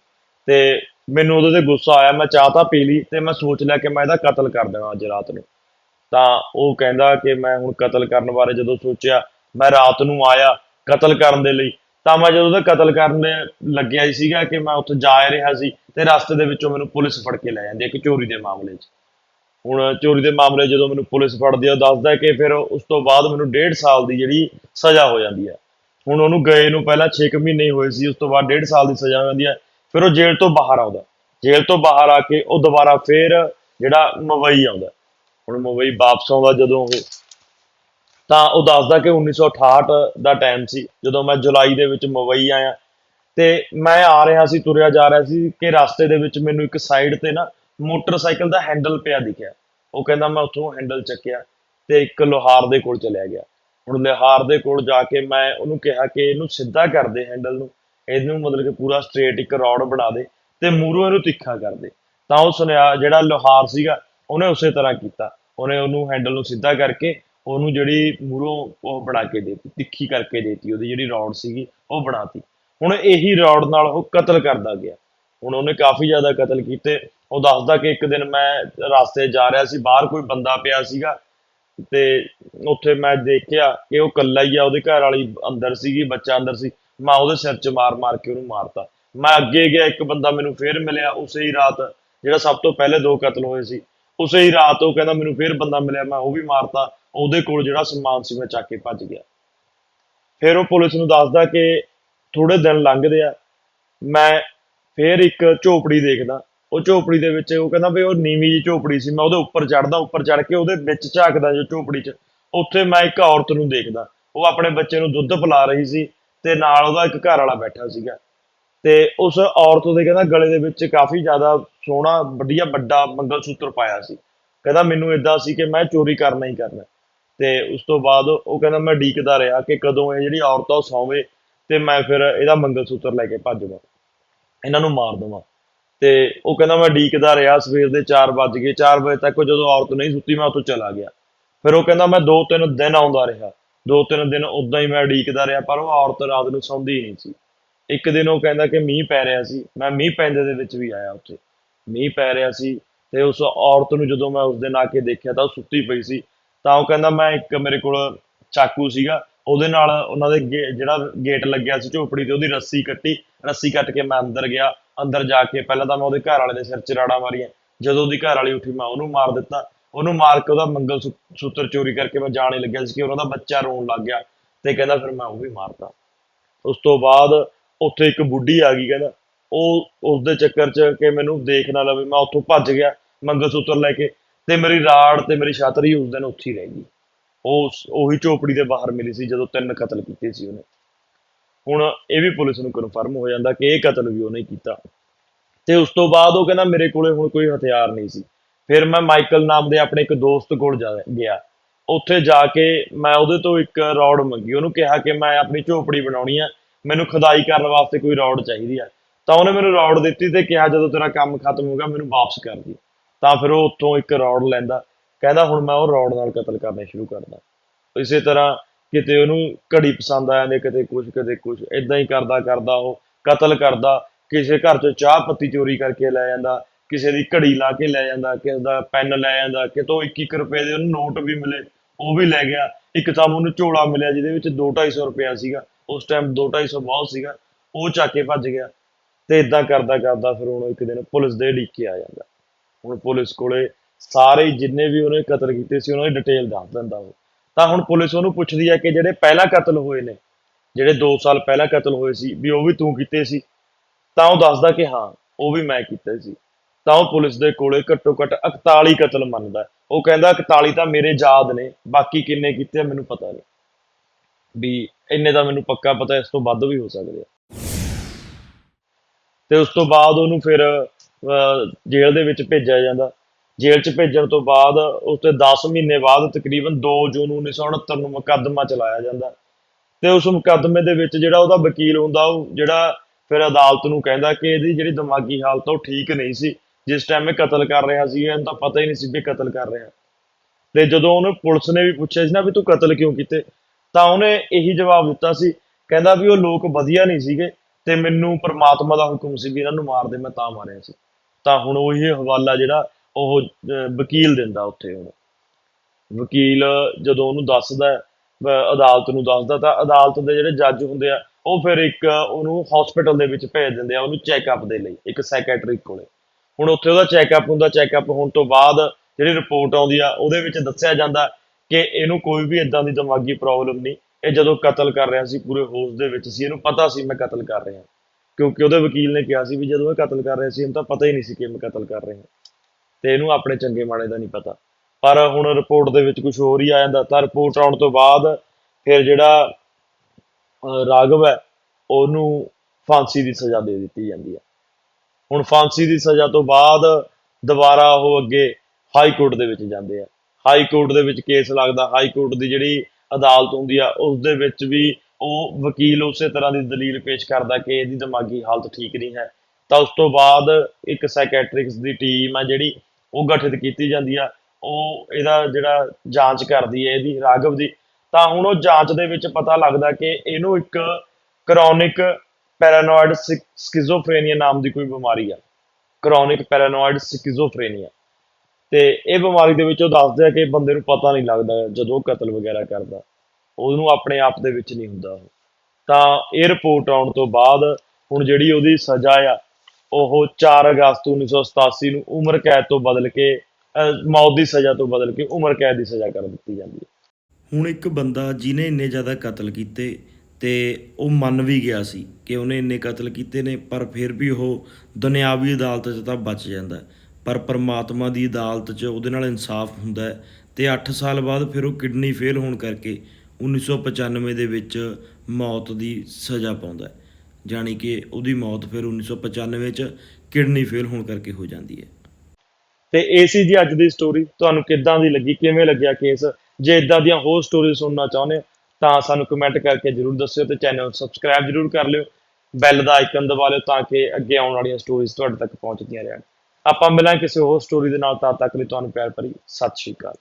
A: ਤੇ ਮੈਨੂੰ ਉਹਦੇ ਤੇ ਗੁੱਸਾ ਆਇਆ। ਮੈਂ ਚਾਹ ਤਾਂ ਪੀ ਲਈ ਤੇ ਮੈਂ ਸੋਚ ਲਿਆ ਕਿ ਮੈਂ ਇਹਦਾ ਕਤਲ ਕਰ ਦੇਵਾਂ ਅੱਜ ਰਾਤ ਨੂੰ। ਤਾਂ ਉਹ ਕਹਿੰਦਾ ਕਿ ਮੈਂ ਹੁਣ ਕਤਲ ਕਰਨ ਬਾਰੇ ਜਦੋਂ ਸੋਚਿਆ, ਮੈਂ ਰਾਤ ਨੂੰ ਆਇਆ ਕਤਲ ਕਰਨ ਦੇ ਲਈ। ਤਾਂ ਮੈਂ ਜਦੋਂ ਉਹਦਾ ਕਤਲ ਕਰਨ ਲੱਗਿਆ ਹੀ ਸੀਗਾ ਕਿ ਮੈਂ ਉੱਥੇ ਜਾ ਰਿਹਾ ਸੀ ਤੇ ਰਸਤੇ ਦੇ ਵਿੱਚੋਂ ਮੈਨੂੰ ਪੁਲਿਸ ਫੜ ਕੇ ਲੈ ਜਾਂਦੀ ਹੈ ਇੱਕ ਚੋਰੀ ਦੇ ਮਾਮਲੇ 'ਚ। ਹੁਣ ਚੋਰੀ ਦੇ ਮਾਮਲੇ ਜਦੋਂ ਮੈਨੂੰ ਪੁਲਿਸ ਫੜਦੀ ਆ ਦੱਸਦਾ ਕਿ ਫਿਰ ਉਸ ਤੋਂ ਬਾਅਦ ਮੈਨੂੰ 1.5 ਸਾਲ ਦੀ ਜਿਹੜੀ ਸਜ਼ਾ ਹੋ ਜਾਂਦੀ ਹੈ। ਹੁਣ ਉਹਨੂੰ ਗਏ ਨੂੰ ਪਹਿਲਾਂ 6 ਮਹੀਨੇ ਹੋਏ ਸੀ, ਉਸ ਤੋਂ ਬਾਅਦ 1.5 ਸਾਲ ਦੀ ਸਜ਼ਾ ਹੋ ਜਾਂਦੀ ਹੈ। ਫਿਰ ਉਹ ਜੇਲ੍ਹ ਤੋਂ ਬਾਹਰ ਆਉਂਦਾ। ਜੇਲ੍ਹ ਤੋਂ ਬਾਹਰ ਆ ਕੇ ਉਹ ਦੁਬਾਰਾ ਫਿਰ ਜਿਹੜਾ ਮੁੰਬਈ ਆਉਂਦਾ। ਹੁਣ ਮੁੰਬਈ ਵਾਪਸ ਆਉਂਦਾ ਜਦੋਂ ਉਹ ਤਾਂ ਉਹ ਦੱਸਦਾ ਕਿ 1968 ਦਾ ਟਾਈਮ ਸੀ, ਜਦੋਂ ਮੈਂ ਜੁਲਾਈ ਦੇ ਵਿੱਚ ਮੁੰਬਈ ਆਇਆ। ਤੇ ਮੈਂ ਆ ਰਿਹਾ ਸੀ, ਤੁਰਿਆ ਜਾ ਰਿਹਾ ਸੀ ਕਿ ਰਸਤੇ ਦੇ ਵਿੱਚ ਮੈਨੂੰ ਇੱਕ ਸਾਈਡ ਤੇ ਨਾ ਮੋਟਰਸਾਈਕਲ ਦਾ ਹੈਂਡਲ ਪਿਆ ਦਿਖਿਆ। ਉਹ ਕਹਿੰਦਾ, ਮੈਂ ਉੱਥੋਂ ਹੈਂਡਲ ਚੱਕਿਆ ਤੇ ਇੱਕ ਲੋਹਾਰ ਦੇ ਕੋਲ ਚਲਿਆ ਗਿਆ। ਹੁਣ ਲੋਹਾਰ ਦੇ ਕੋਲ ਜਾ ਕੇ ਮੈਂ ਉਹਨੂੰ ਕਿਹਾ ਕਿ ਇਹਨੂੰ ਸਿੱਧਾ ਕਰ ਦੇ ਹੈਂਡਲ ਨੂੰ। ਇਹਨੂੰ ਮਤਲਬ ਕਿ ਪੂਰਾ ਸਟ੍ਰੇਟ ਇੱਕ ਰੌਡ ਬਣਾ ਦੇ ਤੇ ਮੂਹਰੋਂ ਇਹਨੂੰ ਤਿੱਖਾ ਕਰ ਦੇ। ਤਾਂ ਉਹ ਸੁਨਿਆ ਜਿਹੜਾ ਲੋਹਾਰ ਸੀਗਾ, ਉਹਨੇ ਉਸੇ ਤਰ੍ਹਾਂ ਕੀਤਾ। ਉਹਨੇ ਉਹਨੂੰ ਹੈਂਡਲ ਨੂੰ ਸਿੱਧਾ ਕਰਕੇ ਉਹਨੂੰ ਜਿਹੜੀ ਮੂਰੋਂ ਉਹ ਬਣਾ ਕੇ ਦੇਤੀ, ਤਿੱਖੀ ਕਰਕੇ ਦੇਤੀ, ਉਹਦੀ ਜਿਹੜੀ ਰੌਡ ਸੀਗੀ, ਉਹ ਬਣਾਤੀ। ਹੁਣ ਇਹੀ ਰੌਡ ਨਾਲ ਉਹ ਕਤਲ ਕਰਦਾ ਗਿਆ। ਹੁਣ ਉਹਨੇ ਕਾਫੀ ਜ਼ਿਆਦਾ ਕਤਲ ਕੀਤੇ। ਉਹ ਦੱਸਦਾ ਕਿ ਇੱਕ ਦਿਨ ਮੈਂ ਰਸਤੇ ਜਾ ਰਿਹਾ ਸੀ, ਬਾਹਰ ਕੋਈ ਬੰਦਾ ਪਿਆ ਸੀਗਾ ਤੇ ਉੱਥੇ ਮੈਂ ਦੇਖਿਆ ਕਿ ਉਹ ਇਕੱਲਾ ਹੀ ਆ, ਉਹਦੇ ਘਰ ਵਾਲੀ ਅੰਦਰ ਸੀਗੀ, ਬੱਚਾ ਅੰਦਰ ਸੀ। ਮੈਂ ਉਹਦੇ ਸਿਰ 'ਚ ਮਾਰ ਮਾਰ ਕੇ ਉਹਨੂੰ ਮਾਰਤਾ। ਮੈਂ ਅੱਗੇ ਗਿਆ, ਇੱਕ ਬੰਦਾ ਮੈਨੂੰ ਫੇਰ ਮਿਲਿਆ, ਉਸੇ ਹੀ ਰਾਤ ਜਿਹੜਾ ਸਭ ਤੋਂ ਪਹਿਲੇ ਦੋ ਕਤਲ ਹੋਏ ਸੀ, ਉਸੇ ਹੀ ਰਾਤ ਉਹ ਕਹਿੰਦਾ ਮੈਨੂੰ ਫੇਰ ਬੰਦਾ ਮਿਲਿਆ, ਮੈਂ ਉਹ ਵੀ ਮਾਰਤਾ। ਉਹਦੇ ਕੋਲ ਜਿਹੜਾ ਸਮਾਨ ਸੀ, ਮੈਂ ਚੱਕ ਕੇ ਭੱਜ ਗਿਆ। ਫਿਰ ਉਹ ਪੁਲਿਸ ਨੂੰ ਦੱਸਦਾ ਕਿ ਥੋੜੇ ਦਿਨ ਲੰਘਦੇ ਆ। ਮੈਂ ਫੇਰ ਇੱਕ ਝੋਪੜੀ ਦੇਖਦਾ। ਉਹ ਝੋਪੜੀ ਦੇ ਵਿੱਚ ਉਹ ਕਹਿੰਦਾ ਵੀ ਉਹ ਨੀਵੀਂ ਜੀ ਝੋਪੜੀ ਸੀ। ਮੈਂ ਉਹਦੇ ਉੱਪਰ ਚੜਦਾ ਉੱਪਰ ਚੜ ਕੇ ਉਹਦੇ ਵਿੱਚ ਝਾਕਦਾ ਜੋ ਝੋਪੜੀ 'ਚ। ਉੱਥੇ ਮੈਂ ਇੱਕ ਔਰਤ ਨੂੰ ਦੇਖਦਾ। ਉਹ ਆਪਣੇ ਬੱਚੇ ਨੂੰ ਦੁੱਧ ਪਿਲਾ ਰਹੀ ਸੀ ਤੇ ਨਾਲ ਉਹਦਾ ਇੱਕ ਘਰ ਵਾਲਾ ਬੈਠਾ ਸੀਗਾ। ਤੇ ਉਸ ਔਰਤ ਦੇ ਕਹਿੰਦਾ ਗਲੇ ਦੇ ਵਿੱਚ ਕਾਫੀ ਜ਼ਿਆਦਾ ਸੋਹਣਾ, ਵਧੀਆ ਵੱਡਾ ਮੰਗਲ ਸੂਤਰ ਪਾਇਆ ਸੀ। ਕਹਿੰਦਾ ਮੈਨੂੰ ਇਦਾਂ ਸੀ ਕਿ ਮੈਂ ਚੋਰੀ ਕਰਨਾ ਹੀ ਕਰਨਾ। ਤੇ ਉਸ ਤੋਂ ਬਾਅਦ ਉਹ ਕਹਿੰਦਾ ਮੈਂ ਡੀਕਦਾ ਰਿਹਾ ਕਿ ਕਦੋਂ ਇਹ ਜਿਹੜੀ ਔਰਤ ਆ ਉਹ ਸੌਵੇ ਤੇ ਮੈਂ ਫਿਰ ਇਹਦਾ ਮੰਗਲ ਸੂਤਰ ਲੈ ਕੇ ਭੱਜ ਇਹਨਾਂ ਨੂੰ ਮਾਰ ਦੇਵਾਂ। ਤੇ ਉਹ ਕਹਿੰਦਾ ਮੈਂ ਡੀਕਦਾ ਰਿਹਾ, ਸਵੇਰ ਦੇ 4 ਵੱਜ ਗਏ। 4 ਵਜੇ ਤੱਕ ਜਦੋਂ ਔਰਤ ਨਹੀਂ ਸੁੱਤੀ, ਮੈਂ ਉੱਥੋਂ ਚਲਾ ਗਿਆ। ਫਿਰ ਉਹ ਕਹਿੰਦਾ ਮੈਂ ਦੋ ਤਿੰਨ ਦਿਨ ਆਉਂਦਾ ਰਿਹਾ। ਦੋ ਤਿੰਨ ਦਿਨ ਉਦਾਂ ਹੀ ਮੈਂ ਡੀਕਦਾ ਰਿਹਾ, ਪਰ ਉਹ ਔਰਤ ਰਾਤ ਨੂੰ ਸੌਂਦੀ ਹੀ ਨਹੀਂ ਸੀ। ਇੱਕ ਦਿਨ ਉਹ ਕਹਿੰਦਾ ਕਿ ਮੀਂਹ ਪੈ ਰਿਹਾ ਸੀ। ਮੈਂ ਮੀਂਹ ਪੈਂਦੇ ਦੇ ਵਿੱਚ ਵੀ ਆਇਆ ਉੱਥੇ। ਮੀਂਹ ਪੈ ਰਿਹਾ ਸੀ ਤੇ ਉਸ ਔਰਤ ਨੂੰ ਜਦੋਂ ਮੈਂ ਉਸ ਦਿਨ ਆ ਕੇ ਦੇਖਿਆ ਤਾਂ ਉਹ ਸੁੱਤੀ ਪਈ ਸੀ। ਤਾਂ ਉਹ ਕਹਿੰਦਾ ਮੈਂ ਇੱਕ ਮੇਰੇ ਕੋਲ ਚਾਕੂ ਸੀਗਾ, ਉਹਦੇ ਨਾਲ ਉਹਨਾਂ ਦੇ ਗੇ- ਜਿਹੜਾ ਗੇਟ ਲੱਗਿਆ ਸੀ ਝੋਪੜੀ ਤੇ ਉਹਦੀ ਰੱਸੀ ਕੱਟੀ, ਰੱਸੀ ਕੱਟ ਕੇ ਮੈਂ ਅੰਦਰ ਗਿਆ, ਅੰਦਰ ਜਾ ਕੇ ਪਹਿਲਾਂ ਤਾਂ ਮੈਂ ਉਹਦੇ ਘਰ ਵਾਲੇ ਦੇ ਸਿਰ 'ਚ ਰਾੜਾ ਮਾਰੀਆਂ, ਜਦੋਂ ਉਹਦੀ ਘਰ ਵਾਲੀ ਉੱਠੀ ਮੈਂ ਉਹਨੂੰ ਮਾਰ ਦਿੱਤਾ, ਉਹਨੂੰ ਮਾਰ ਕੇ ਉਹਦਾ ਮੰਗਲ ਸੂ- ਸੂਤਰ ਚੋਰੀ ਕਰਕੇ ਮੈਂ ਜਾਣ ਲੱਗਿਆ ਸੀ ਕਿ ਉਹਨਾਂ ਦਾ ਬੱਚਾ ਰੋਣ ਲੱਗ ਗਿਆ ਤੇ ਕਹਿੰਦਾ ਫਿਰ ਮੈਂ ਉਹ ਵੀ ਮਾਰਤਾ। ਉਸ ਤੋਂ ਬਾਅਦ ਉੱਥੇ ਇੱਕ ਬੁੱਢੀ ਆ ਗਈ ਕਹਿੰਦਾ, ਉਹ ਉਸ ਦੇ ਚੱਕਰ 'ਚ ਕਿ ਮੈਨੂੰ ਦੇਖ ਨਾ ਲਵੇ, ਮੈਂ ਉੱਥੋਂ ਭੱਜ ਗਿਆ, ਮੰਗਲ ਸੂਤਰ ਲੈ ਕੇ ਤੇ ਮੇਰੀ ਰਾੜ ਤੇ ਮੇਰੀ ਛਾਤਰੀ ਉਸ ਦਿਨ ਉੱਥੇ ਹੀ ਰਹਿ ਗਈ। ਉਹ ਉਸ- ਉਹੀ ਝੋਪੜੀ ਦੇ ਬਾਹਰ ਮਿਲੀ ਸੀ ਜਦੋਂ ਤਿੰਨ ਕਤਲ ਕੀਤੇ ਸੀ ਉਹਨੇ। ਹੁਣ ਇਹ ਵੀ ਪੁਲਿਸ ਨੂੰ ਕਨਫਰਮ ਹੋ ਜਾਂਦਾ ਕਿ ਇਹ ਕਤਲ ਵੀ ਉਹਨੇ ਕੀਤਾ। ਤੇ ਉਸ ਤੋਂ ਬਾਅਦ ਉਹ ਕਹਿੰਦਾ ਮੇਰੇ ਕੋਲੇ ਹੁਣ ਕੋਈ ਹਥਿਆਰ ਨਹੀਂ ਸੀ। ਫਿਰ ਮੈਂ ਮਾਈਕਲ ਨਾਮ ਦੇ ਆਪਣੇ ਇੱਕ ਦੋਸਤ ਕੋਲ ਜਾ, ਗਿਆ। ਉੱਥੇ ਜਾ ਕੇ ਮੈਂ ਉਹਦੇ ਤੋਂ ਇੱਕ ਰੌਡ ਮੰਗੀ। ਉਹਨੂੰ ਕਿਹਾ ਕਿ ਮੈਂ ਆਪਣੀ ਝੋਪੜੀ ਬਣਾਉਣੀ ਆ। ਮੈਨੂੰ ਖਦਾਈ ਕਰਨ ਵਾਸਤੇ ਕੋਈ ਰੌਡ ਚਾਹੀਦੀ ਆ। ਤਾਂ ਉਹਨੇ ਮੈਨੂੰ ਰੌਡ ਦਿੱਤੀ ਤੇ ਕਿਹਾ ਜਦੋਂ ਤੇਰਾ ਕੰਮ ਖਤਮ ਹੋ ਗਿਆ, ਮੈਨੂੰ ਵਾਪਸ ਕਰ ਦੀ। ਤਾਂ ਫਿਰ ਉਹ ਉੱਥੋਂ ਇੱਕ ਰੌਡ ਲੈਂਦਾ। ਕਹਿੰਦਾ, ਹੁਣ ਮੈਂ ਉਹ ਰੌਡ ਨਾਲ ਕਤਲ ਕਰਨੇ ਸ਼ੁਰੂ ਕਰਦਾ। ਇਸੇ ਤਰ੍ਹਾਂ ਕਿਤੇ ਉਹਨੂੰ ਘੜੀ ਪਸੰਦ ਆ ਜਾਂਦੀ, ਕਿਤੇ ਕੁਝ ਕਿਤੇ ਕੁਝ ਇਦਾਂ ਹੀ ਕਰਦਾ ਕਰਦਾ ਉਹ, ਕਤਲ ਕਰਦਾ। ਕਿਸੇ ਘਰ ਚੋਂ ਚਾਹ ਪੱਤੀ ਚੋਰੀ ਕਰਕੇ ਲੈ ਜਾਂਦਾ, ਕਿਸੇ ਦੀ ਘੜੀ ਲਾ ਕੇ ਲੈ ਜਾਂਦਾ, ਕਿਸੇ ਦਾ ਪੈਨ ਲੈ ਜਾਂਦਾ, ਕਿਤੋਂ 21 ਰੁਪਏ ਦੇ ਉਹਨੂੰ ਨੋਟ ਵੀ ਮਿਲੇ, ਉਹ ਵੀ ਲੈ ਗਿਆ। ਇੱਕ ਤਾਂ ਉਹਨੂੰ ਝੋਲਾ ਮਿਲਿਆ, ਜਿਹਦੇ ਵਿੱਚ 2-250 ਰੁਪਇਆ ਸੀਗਾ। ਉਸ ਟਾਈਮ 2-250 ਬਹੁਤ ਸੀਗਾ। ਉਹ ਚੱਕ ਕੇ ਭੱਜ ਗਿਆ ਤੇ ਇਦਾਂ ਕਰਦਾ ਕਰਦਾ ਫਿਰ ਉਹਨੂੰ ਇੱਕ ਦਿਨ ਪੁਲਿਸ ਦੇ ਢੀਕੇ ਆ ਜਾਂਦਾ। ਹੁਣ ਪੁਲਿਸ ਕੋਲੇ ਸਾਰੇ ਜਿੰਨੇ ਵੀ ਉਹਨੇ ਕਤਲ ਕੀਤੇ ਸੀ, ਉਹਨਾਂ ਦੀ ਡਿਟੇਲ ਦੱਸ ਦਿੰਦਾ ਉਹ। ਤਾਂ ਹੁਣ ਪੁਲਿਸ ਉਹਨੂੰ ਪੁੱਛਦੀ ਹੈ ਕਿ ਜਿਹੜੇ ਪਹਿਲਾਂ ਕਤਲ ਹੋਏ ਨੇ, ਜਿਹੜੇ 2 ਸਾਲ ਪਹਿਲਾਂ ਕਤਲ ਹੋਏ ਸੀ, ਵੀ ਉਹ ਵੀ ਤੂੰ ਕੀਤੇ ਸੀ? ਤਾਂ ਉਹ ਦੱਸਦਾ ਕਿ ਹਾਂ, ਉਹ ਵੀ ਮੈਂ ਕੀਤੇ ਸੀ। ਤਾਂ ਉਹ ਪੁਲਿਸ ਦੇ ਕੋਲੇ ਘੱਟੋ ਘੱਟ 41 ਕਤਲ ਮੰਨਦਾ। ਉਹ ਕਹਿੰਦਾ 41 ਤਾਂ ਮੇਰੇ ਯਾਦ ਨੇ, ਬਾਕੀ ਕਿੰਨੇ ਕੀਤੇ ਮੈਨੂੰ ਪਤਾ ਨਹੀਂ। ਵੀ ਇੰਨੇ ਦਾ ਮੈਨੂੰ ਪੱਕਾ ਪਤਾ ਇਸ ਤੋਂ ਵੱਧ ਵੀ ਹੋ ਸਕਦੇ ਆ। ਤੇ ਉਸ ਤੋਂ ਬਾਅਦ ਉਹਨੂੰ ਫਿਰ ਜੇਲ੍ਹ ਦੇ ਵਿੱਚ ਭੇਜਿਆ ਜਾਂਦਾ। ਜੇਲ੍ਹ 'ਚ ਭੇਜਣ ਤੋਂ ਬਾਅਦ ਉਸ ਤੇ 10 ਮਹੀਨੇ ਬਾਅਦ ਤਕਰੀਬਨ 2 ਜੂਨ 1969 ਨੂੰ ਮੁਕੱਦਮਾ ਚਲਾਇਆ ਜਾਂਦਾ। ਤੇ ਉਸ ਮੁਕੱਦਮੇ ਦੇ ਵਿੱਚ ਜਿਹੜਾ ਉਹਦਾ ਵਕੀਲ ਹੁੰਦਾ, ਉਹ ਜਿਹੜਾ ਫਿਰ ਅਦਾਲਤ ਨੂੰ ਕਹਿੰਦਾ ਕਿ ਇਹਦੀ ਜਿਹੜੀ ਦਿਮਾਗੀ ਹਾਲਤ ਉਹ ਠੀਕ ਨਹੀਂ ਸੀ। ਜਿਸ ਟਾਈਮ ਇਹ ਕਤਲ ਕਰ ਰਿਹਾ ਸੀ, ਇਹਨੂੰ ਤਾਂ ਪਤਾ ਹੀ ਨਹੀਂ ਸੀ ਵੀ ਕਤਲ ਕਰ ਰਿਹਾ। ਤੇ ਜਦੋਂ ਉਹਨੂੰ ਪੁਲਿਸ ਨੇ ਵੀ ਪੁੱਛਿਆ ਸੀ ਨਾ ਵੀ ਤੂੰ ਕਤਲ ਕਿਉਂ ਕੀਤੇ, ਤਾਂ ਉਹਨੇ ਇਹੀ ਜਵਾਬ ਦਿੱਤਾ ਸੀ। ਕਹਿੰਦਾ ਵੀ ਉਹ ਲੋਕ ਵਧੀਆ ਨਹੀਂ ਸੀਗੇ ਤੇ ਮੈਨੂੰ ਪਰਮਾਤਮਾ ਦਾ ਹੁਕਮ ਸੀ ਵੀ ਇਹਨਾਂ ਨੂੰ ਮਾਰ ਦੇ, ਮੈਂ ਤਾਂ ਮਾਰਿਆ ਸੀ। ਤਾਂ ਹੁਣ ਉਹੀ ਹਵਾਲਾ ਜਿਹੜਾ ਉਹ ਵਕੀਲ ਦਿੰਦਾ ਉੱਥੇ ਹੁਣ। ਵਕੀਲ ਜਦੋਂ ਉਹਨੂੰ ਦੱਸਦਾ ਅਦਾਲਤ ਨੂੰ ਦੱਸਦਾ, ਤਾਂ ਅਦਾਲਤ ਦੇ ਜਿਹੜੇ ਜੱਜ ਹੁੰਦੇ ਆ, ਉਹ ਫਿਰ ਇੱਕ ਉਹਨੂੰ ਹਸਪੀਟਲ ਦੇ ਵਿੱਚ ਭੇਜ ਦਿੰਦੇ ਆ, ਉਹਨੂੰ ਚੈੱਕਅਪ ਦੇ ਲਈ, ਇੱਕ ਸਾਈਕੈਟ੍ਰਿਕ ਕੋਲੇ। ਹੁਣ ਉੱਥੇ ਉਹਦਾ ਚੈੱਕਅਪ ਹੁੰਦਾ ਚੈੱਕਅਪ ਹੋਣ ਤੋਂ ਬਾਅਦ ਜਿਹੜੀ ਰਿਪੋਰਟ ਆਉਂਦੀ ਆ, ਉਹਦੇ ਵਿੱਚ ਦੱਸਿਆ ਜਾਂਦਾ ਕਿ ਇਹਨੂੰ ਕੋਈ ਵੀ ਇਦਾਂ ਦੀ ਦਿਮਾਗੀ ਪ੍ਰੋਬਲਮ ਨਹੀਂ। ਇਹ ਜਦੋਂ ਕਤਲ ਕਰ ਰਿਹਾ ਸੀ, ਪੂਰੇ ਹੋਸ਼ ਦੇ ਵਿੱਚ ਸੀ, ਇਹਨੂੰ ਪਤਾ ਸੀ, ਮੈਂ ਕਤਲ ਕਰ ਰਿਹਾ। ਕਿਉਂਕਿ ਉਹਦੇ ਵਕੀਲ ਨੇ ਕਿਹਾ ਸੀ ਵੀ ਜਦੋਂ ਇਹ ਕਤਲ ਕਰ ਰਿਹਾ ਸੀ, ਇਹਨੂੰ ਤਾਂ ਪਤਾ ਹੀ ਨਹੀਂ ਸੀ ਕਿ ਮੈਂ ਕਤਲ ਕਰ ਰਿਹਾ ਤੇ ਇਹਨੂੰ ਆਪਣੇ ਚੰਗੇ ਮਾੜੇ ਦਾ ਨਹੀਂ ਪਤਾ। ਪਰ ਹੁਣ ਰਿਪੋਰਟ ਦੇ ਵਿੱਚ ਕੁਝ ਹੋਰ ਹੀ ਆ ਜਾਂਦਾ। ਤਾਂ ਰਿਪੋਰਟ ਆਉਣ ਤੋਂ ਬਾਅਦ ਫਿਰ ਜਿਹੜਾ, ਅਹ, ਰਾਘਵ ਹੈ, ਉਹਨੂੰ ਫਾਂਸੀ ਦੀ ਸਜ਼ਾ ਦੇ ਦਿੱਤੀ ਜਾਂਦੀ ਹੈ। ਹੁਣ ਫਾਂਸੀ ਦੀ ਸਜ਼ਾ ਤੋਂ ਬਾਅਦ ਦੁਬਾਰਾ ਉਹ ਅੱਗੇ ਹਾਈ ਕੋਰਟ ਦੇ ਵਿੱਚ ਜਾਂਦੇ ਆ। ਹਾਈ ਕੋਰਟ ਦੇ ਵਿੱਚ ਕੇਸ ਲੱਗਦਾ। ਹਾਈ ਕੋਰਟ ਦੀ ਜਿਹੜੀ ਅਦਾਲਤ ਹੁੰਦੀ ਆ, ਉਸ ਦੇ ਵਿੱਚ ਵੀ ਉਹ ਵਕੀਲ ਉਸੇ ਤਰ੍ਹਾਂ ਦੀ ਦਲੀਲ ਪੇਸ਼ ਕਰਦਾ ਕਿ ਇਹਦੀ ਦਿਮਾਗੀ ਹਾਲਤ ਠੀਕ ਨਹੀਂ ਹੈ। ਤਾਂ ਉਸ ਤੋਂ ਬਾਅਦ ਇੱਕ ਸਾਈਕੈਟ੍ਰਿਕਸ ਦੀ ਟੀਮ ਆ ਜਿਹੜੀ ਉਹ ਗਠਿਤ ਕੀਤੀ ਜਾਂਦੀ ਆ। ਉਹ ਇਹਦਾ ਜਿਹੜਾ ਜਾਂਚ ਕਰਦੀ ਹੈ ਇਹਦੀ, ਰਾਘਵ ਦੀ। ਤਾਂ ਹੁਣ ਉਹ ਜਾਂਚ ਦੇ ਵਿੱਚ ਪਤਾ ਲੱਗਦਾ ਕਿ ਇਹਨੂੰ ਇੱਕ ਕ੍ਰੋਨਿਕ ਪੈਰਾਨੋਇਡ ਸਕਿਜ਼ੋਫਰੇਨੀਆ ਨਾਮ ਦੀ ਕੋਈ ਬਿਮਾਰੀ ਆ। ਕ੍ਰੋਨਿਕ ਪੈਰਾਨੋਇਡ ਸਕਿਜ਼ੋਫਰੇਨੀਆ ਤੇ ਇਹ ਬਿਮਾਰੀ ਦੇ ਵਿੱਚ ਉਹ ਦੱਸਦੇ ਆ ਕਿ ਬੰਦੇ ਨੂੰ ਪਤਾ ਨਹੀਂ ਲੱਗਦਾ ਜਦੋਂ ਕਤਲ ਵਗੈਰਾ ਕਰਦਾ। ਉਹਨੂੰ ਆਪਣੇ ਆਪ ਦੇ ਵਿੱਚ ਨਹੀਂ ਹੁੰਦਾ ਉਹ। ਤਾਂ ਇਹ ਰਿਪੋਰਟ ਆਉਣ ਤੋਂ ਬਾਅਦ ਹੁਣ ਜਿਹੜੀ ਉਹਦੀ ਸਜ਼ਾ ਆ, ਉਹ 4 ਅਗਸਤ 1987 ਨੂੰ ਉਮਰ ਕੈਦ ਤੋਂ ਬਦਲ ਕੇ ਮੌਤ ਦੀ ਸਜ਼ਾ ਤੋਂ ਬਦਲ ਕੇ ਉਮਰ ਕੈਦ ਦੀ ਸਜ਼ਾ ਕਰ ਦਿੱਤੀ ਜਾਂਦੀ ਹੈ।
B: ਹੁਣ ਇੱਕ ਬੰਦਾ ਜਿਨੇ ਇੰਨੇ ਜ਼ਿਆਦਾ ਕਤਲ ਕੀਤੇ ਤੇ ਉਹ ਮੰਨ ਵੀ ਗਿਆ ਸੀ ਕਿ ਉਹਨੇ ਇੰਨੇ ਕਤਲ ਕੀਤੇ ਨੇ, ਪਰ ਫਿਰ ਵੀ ਉਹ ਦੁਨਿਆਵੀ ਅਦਾਲਤ 'ਚ ਤਾਂ ਬਚ ਜਾਂਦਾ ਪਰ ਪਰਮਾਤਮਾ ਦੀ ਅਦਾਲਤ 'ਚ ਉਹਦੇ ਨਾਲ ਇਨਸਾਫ ਹੁੰਦਾ ਹੈ ਤੇ 8 ਸਾਲ ਬਾਅਦ ਫਿਰ ਉਹ ਕਿਡਨੀ ਫੇਲ ਹੋਣ ਕਰਕੇ 1995 ਦੇ ਵਿੱਚ ਮੌਤ ਦੀ ਸਜ਼ਾ ਪਾਉਂਦਾ ਹੈ। ਜਾਣੀ ਕਿ ਉਹਦੀ ਮੌਤ ਫਿਰ 1995 'ਚ ਕਿਡਨੀ ਫੇਲ ਹੋਣ ਕਰਕੇ ਹੋ ਜਾਂਦੀ ਹੈ।
A: ਤੇ ਇਹ ਸੀ ਜੀ ਅੱਜ ਦੀ ਸਟੋਰੀ ਤੁਹਾਨੂੰ ਕਿੱਦਾਂ ਦੀ ਲੱਗੀ? ਕਿਵੇਂ ਲੱਗਿਆ ਕੇਸ ਜੇ ਇਦਾਂ ਦੀਆਂ ਹੋਰ ਸਟੋਰੀ ਸੁਣਨਾ ਚਾਹੁੰਦੇ ਹੋ, ਤਾਂ ਸਾਨੂੰ ਕਮੈਂਟ ਕਰਕੇ ਜਰੂਰ ਦੱਸਿਓ ਤੇ ਚੈਨਲ ਨੂੰ ਸਬਸਕ੍ਰਾਈਬ ਜਰੂਰ ਕਰ ਲਿਓ। ਬੈਲ ਦਾ ਆਈਕਨ ਦਬਾ ਲਿਓ ਤਾਂ ਕਿ ਅੱਗੇ ਆਉਣ ਵਾਲੀਆਂ ਸਟੋਰੀਜ਼ ਤੁਹਾਡੇ ਤੱਕ ਪਹੁੰਚਦੀਆਂ ਰਹਿਣ। ਆਪਾਂ ਮਿਲਾਂ ਕਿਸੇ ਹੋਰ ਸਟੋਰੀ ਦੇ ਨਾਲ। ਤਦ ਤੱਕ ਲਈ ਤੁਹਾਨੂੰ ਪਿਆਰ ਭਰੀ ਸਤਿ ਸ਼੍ਰੀ ਅਕਾਲ।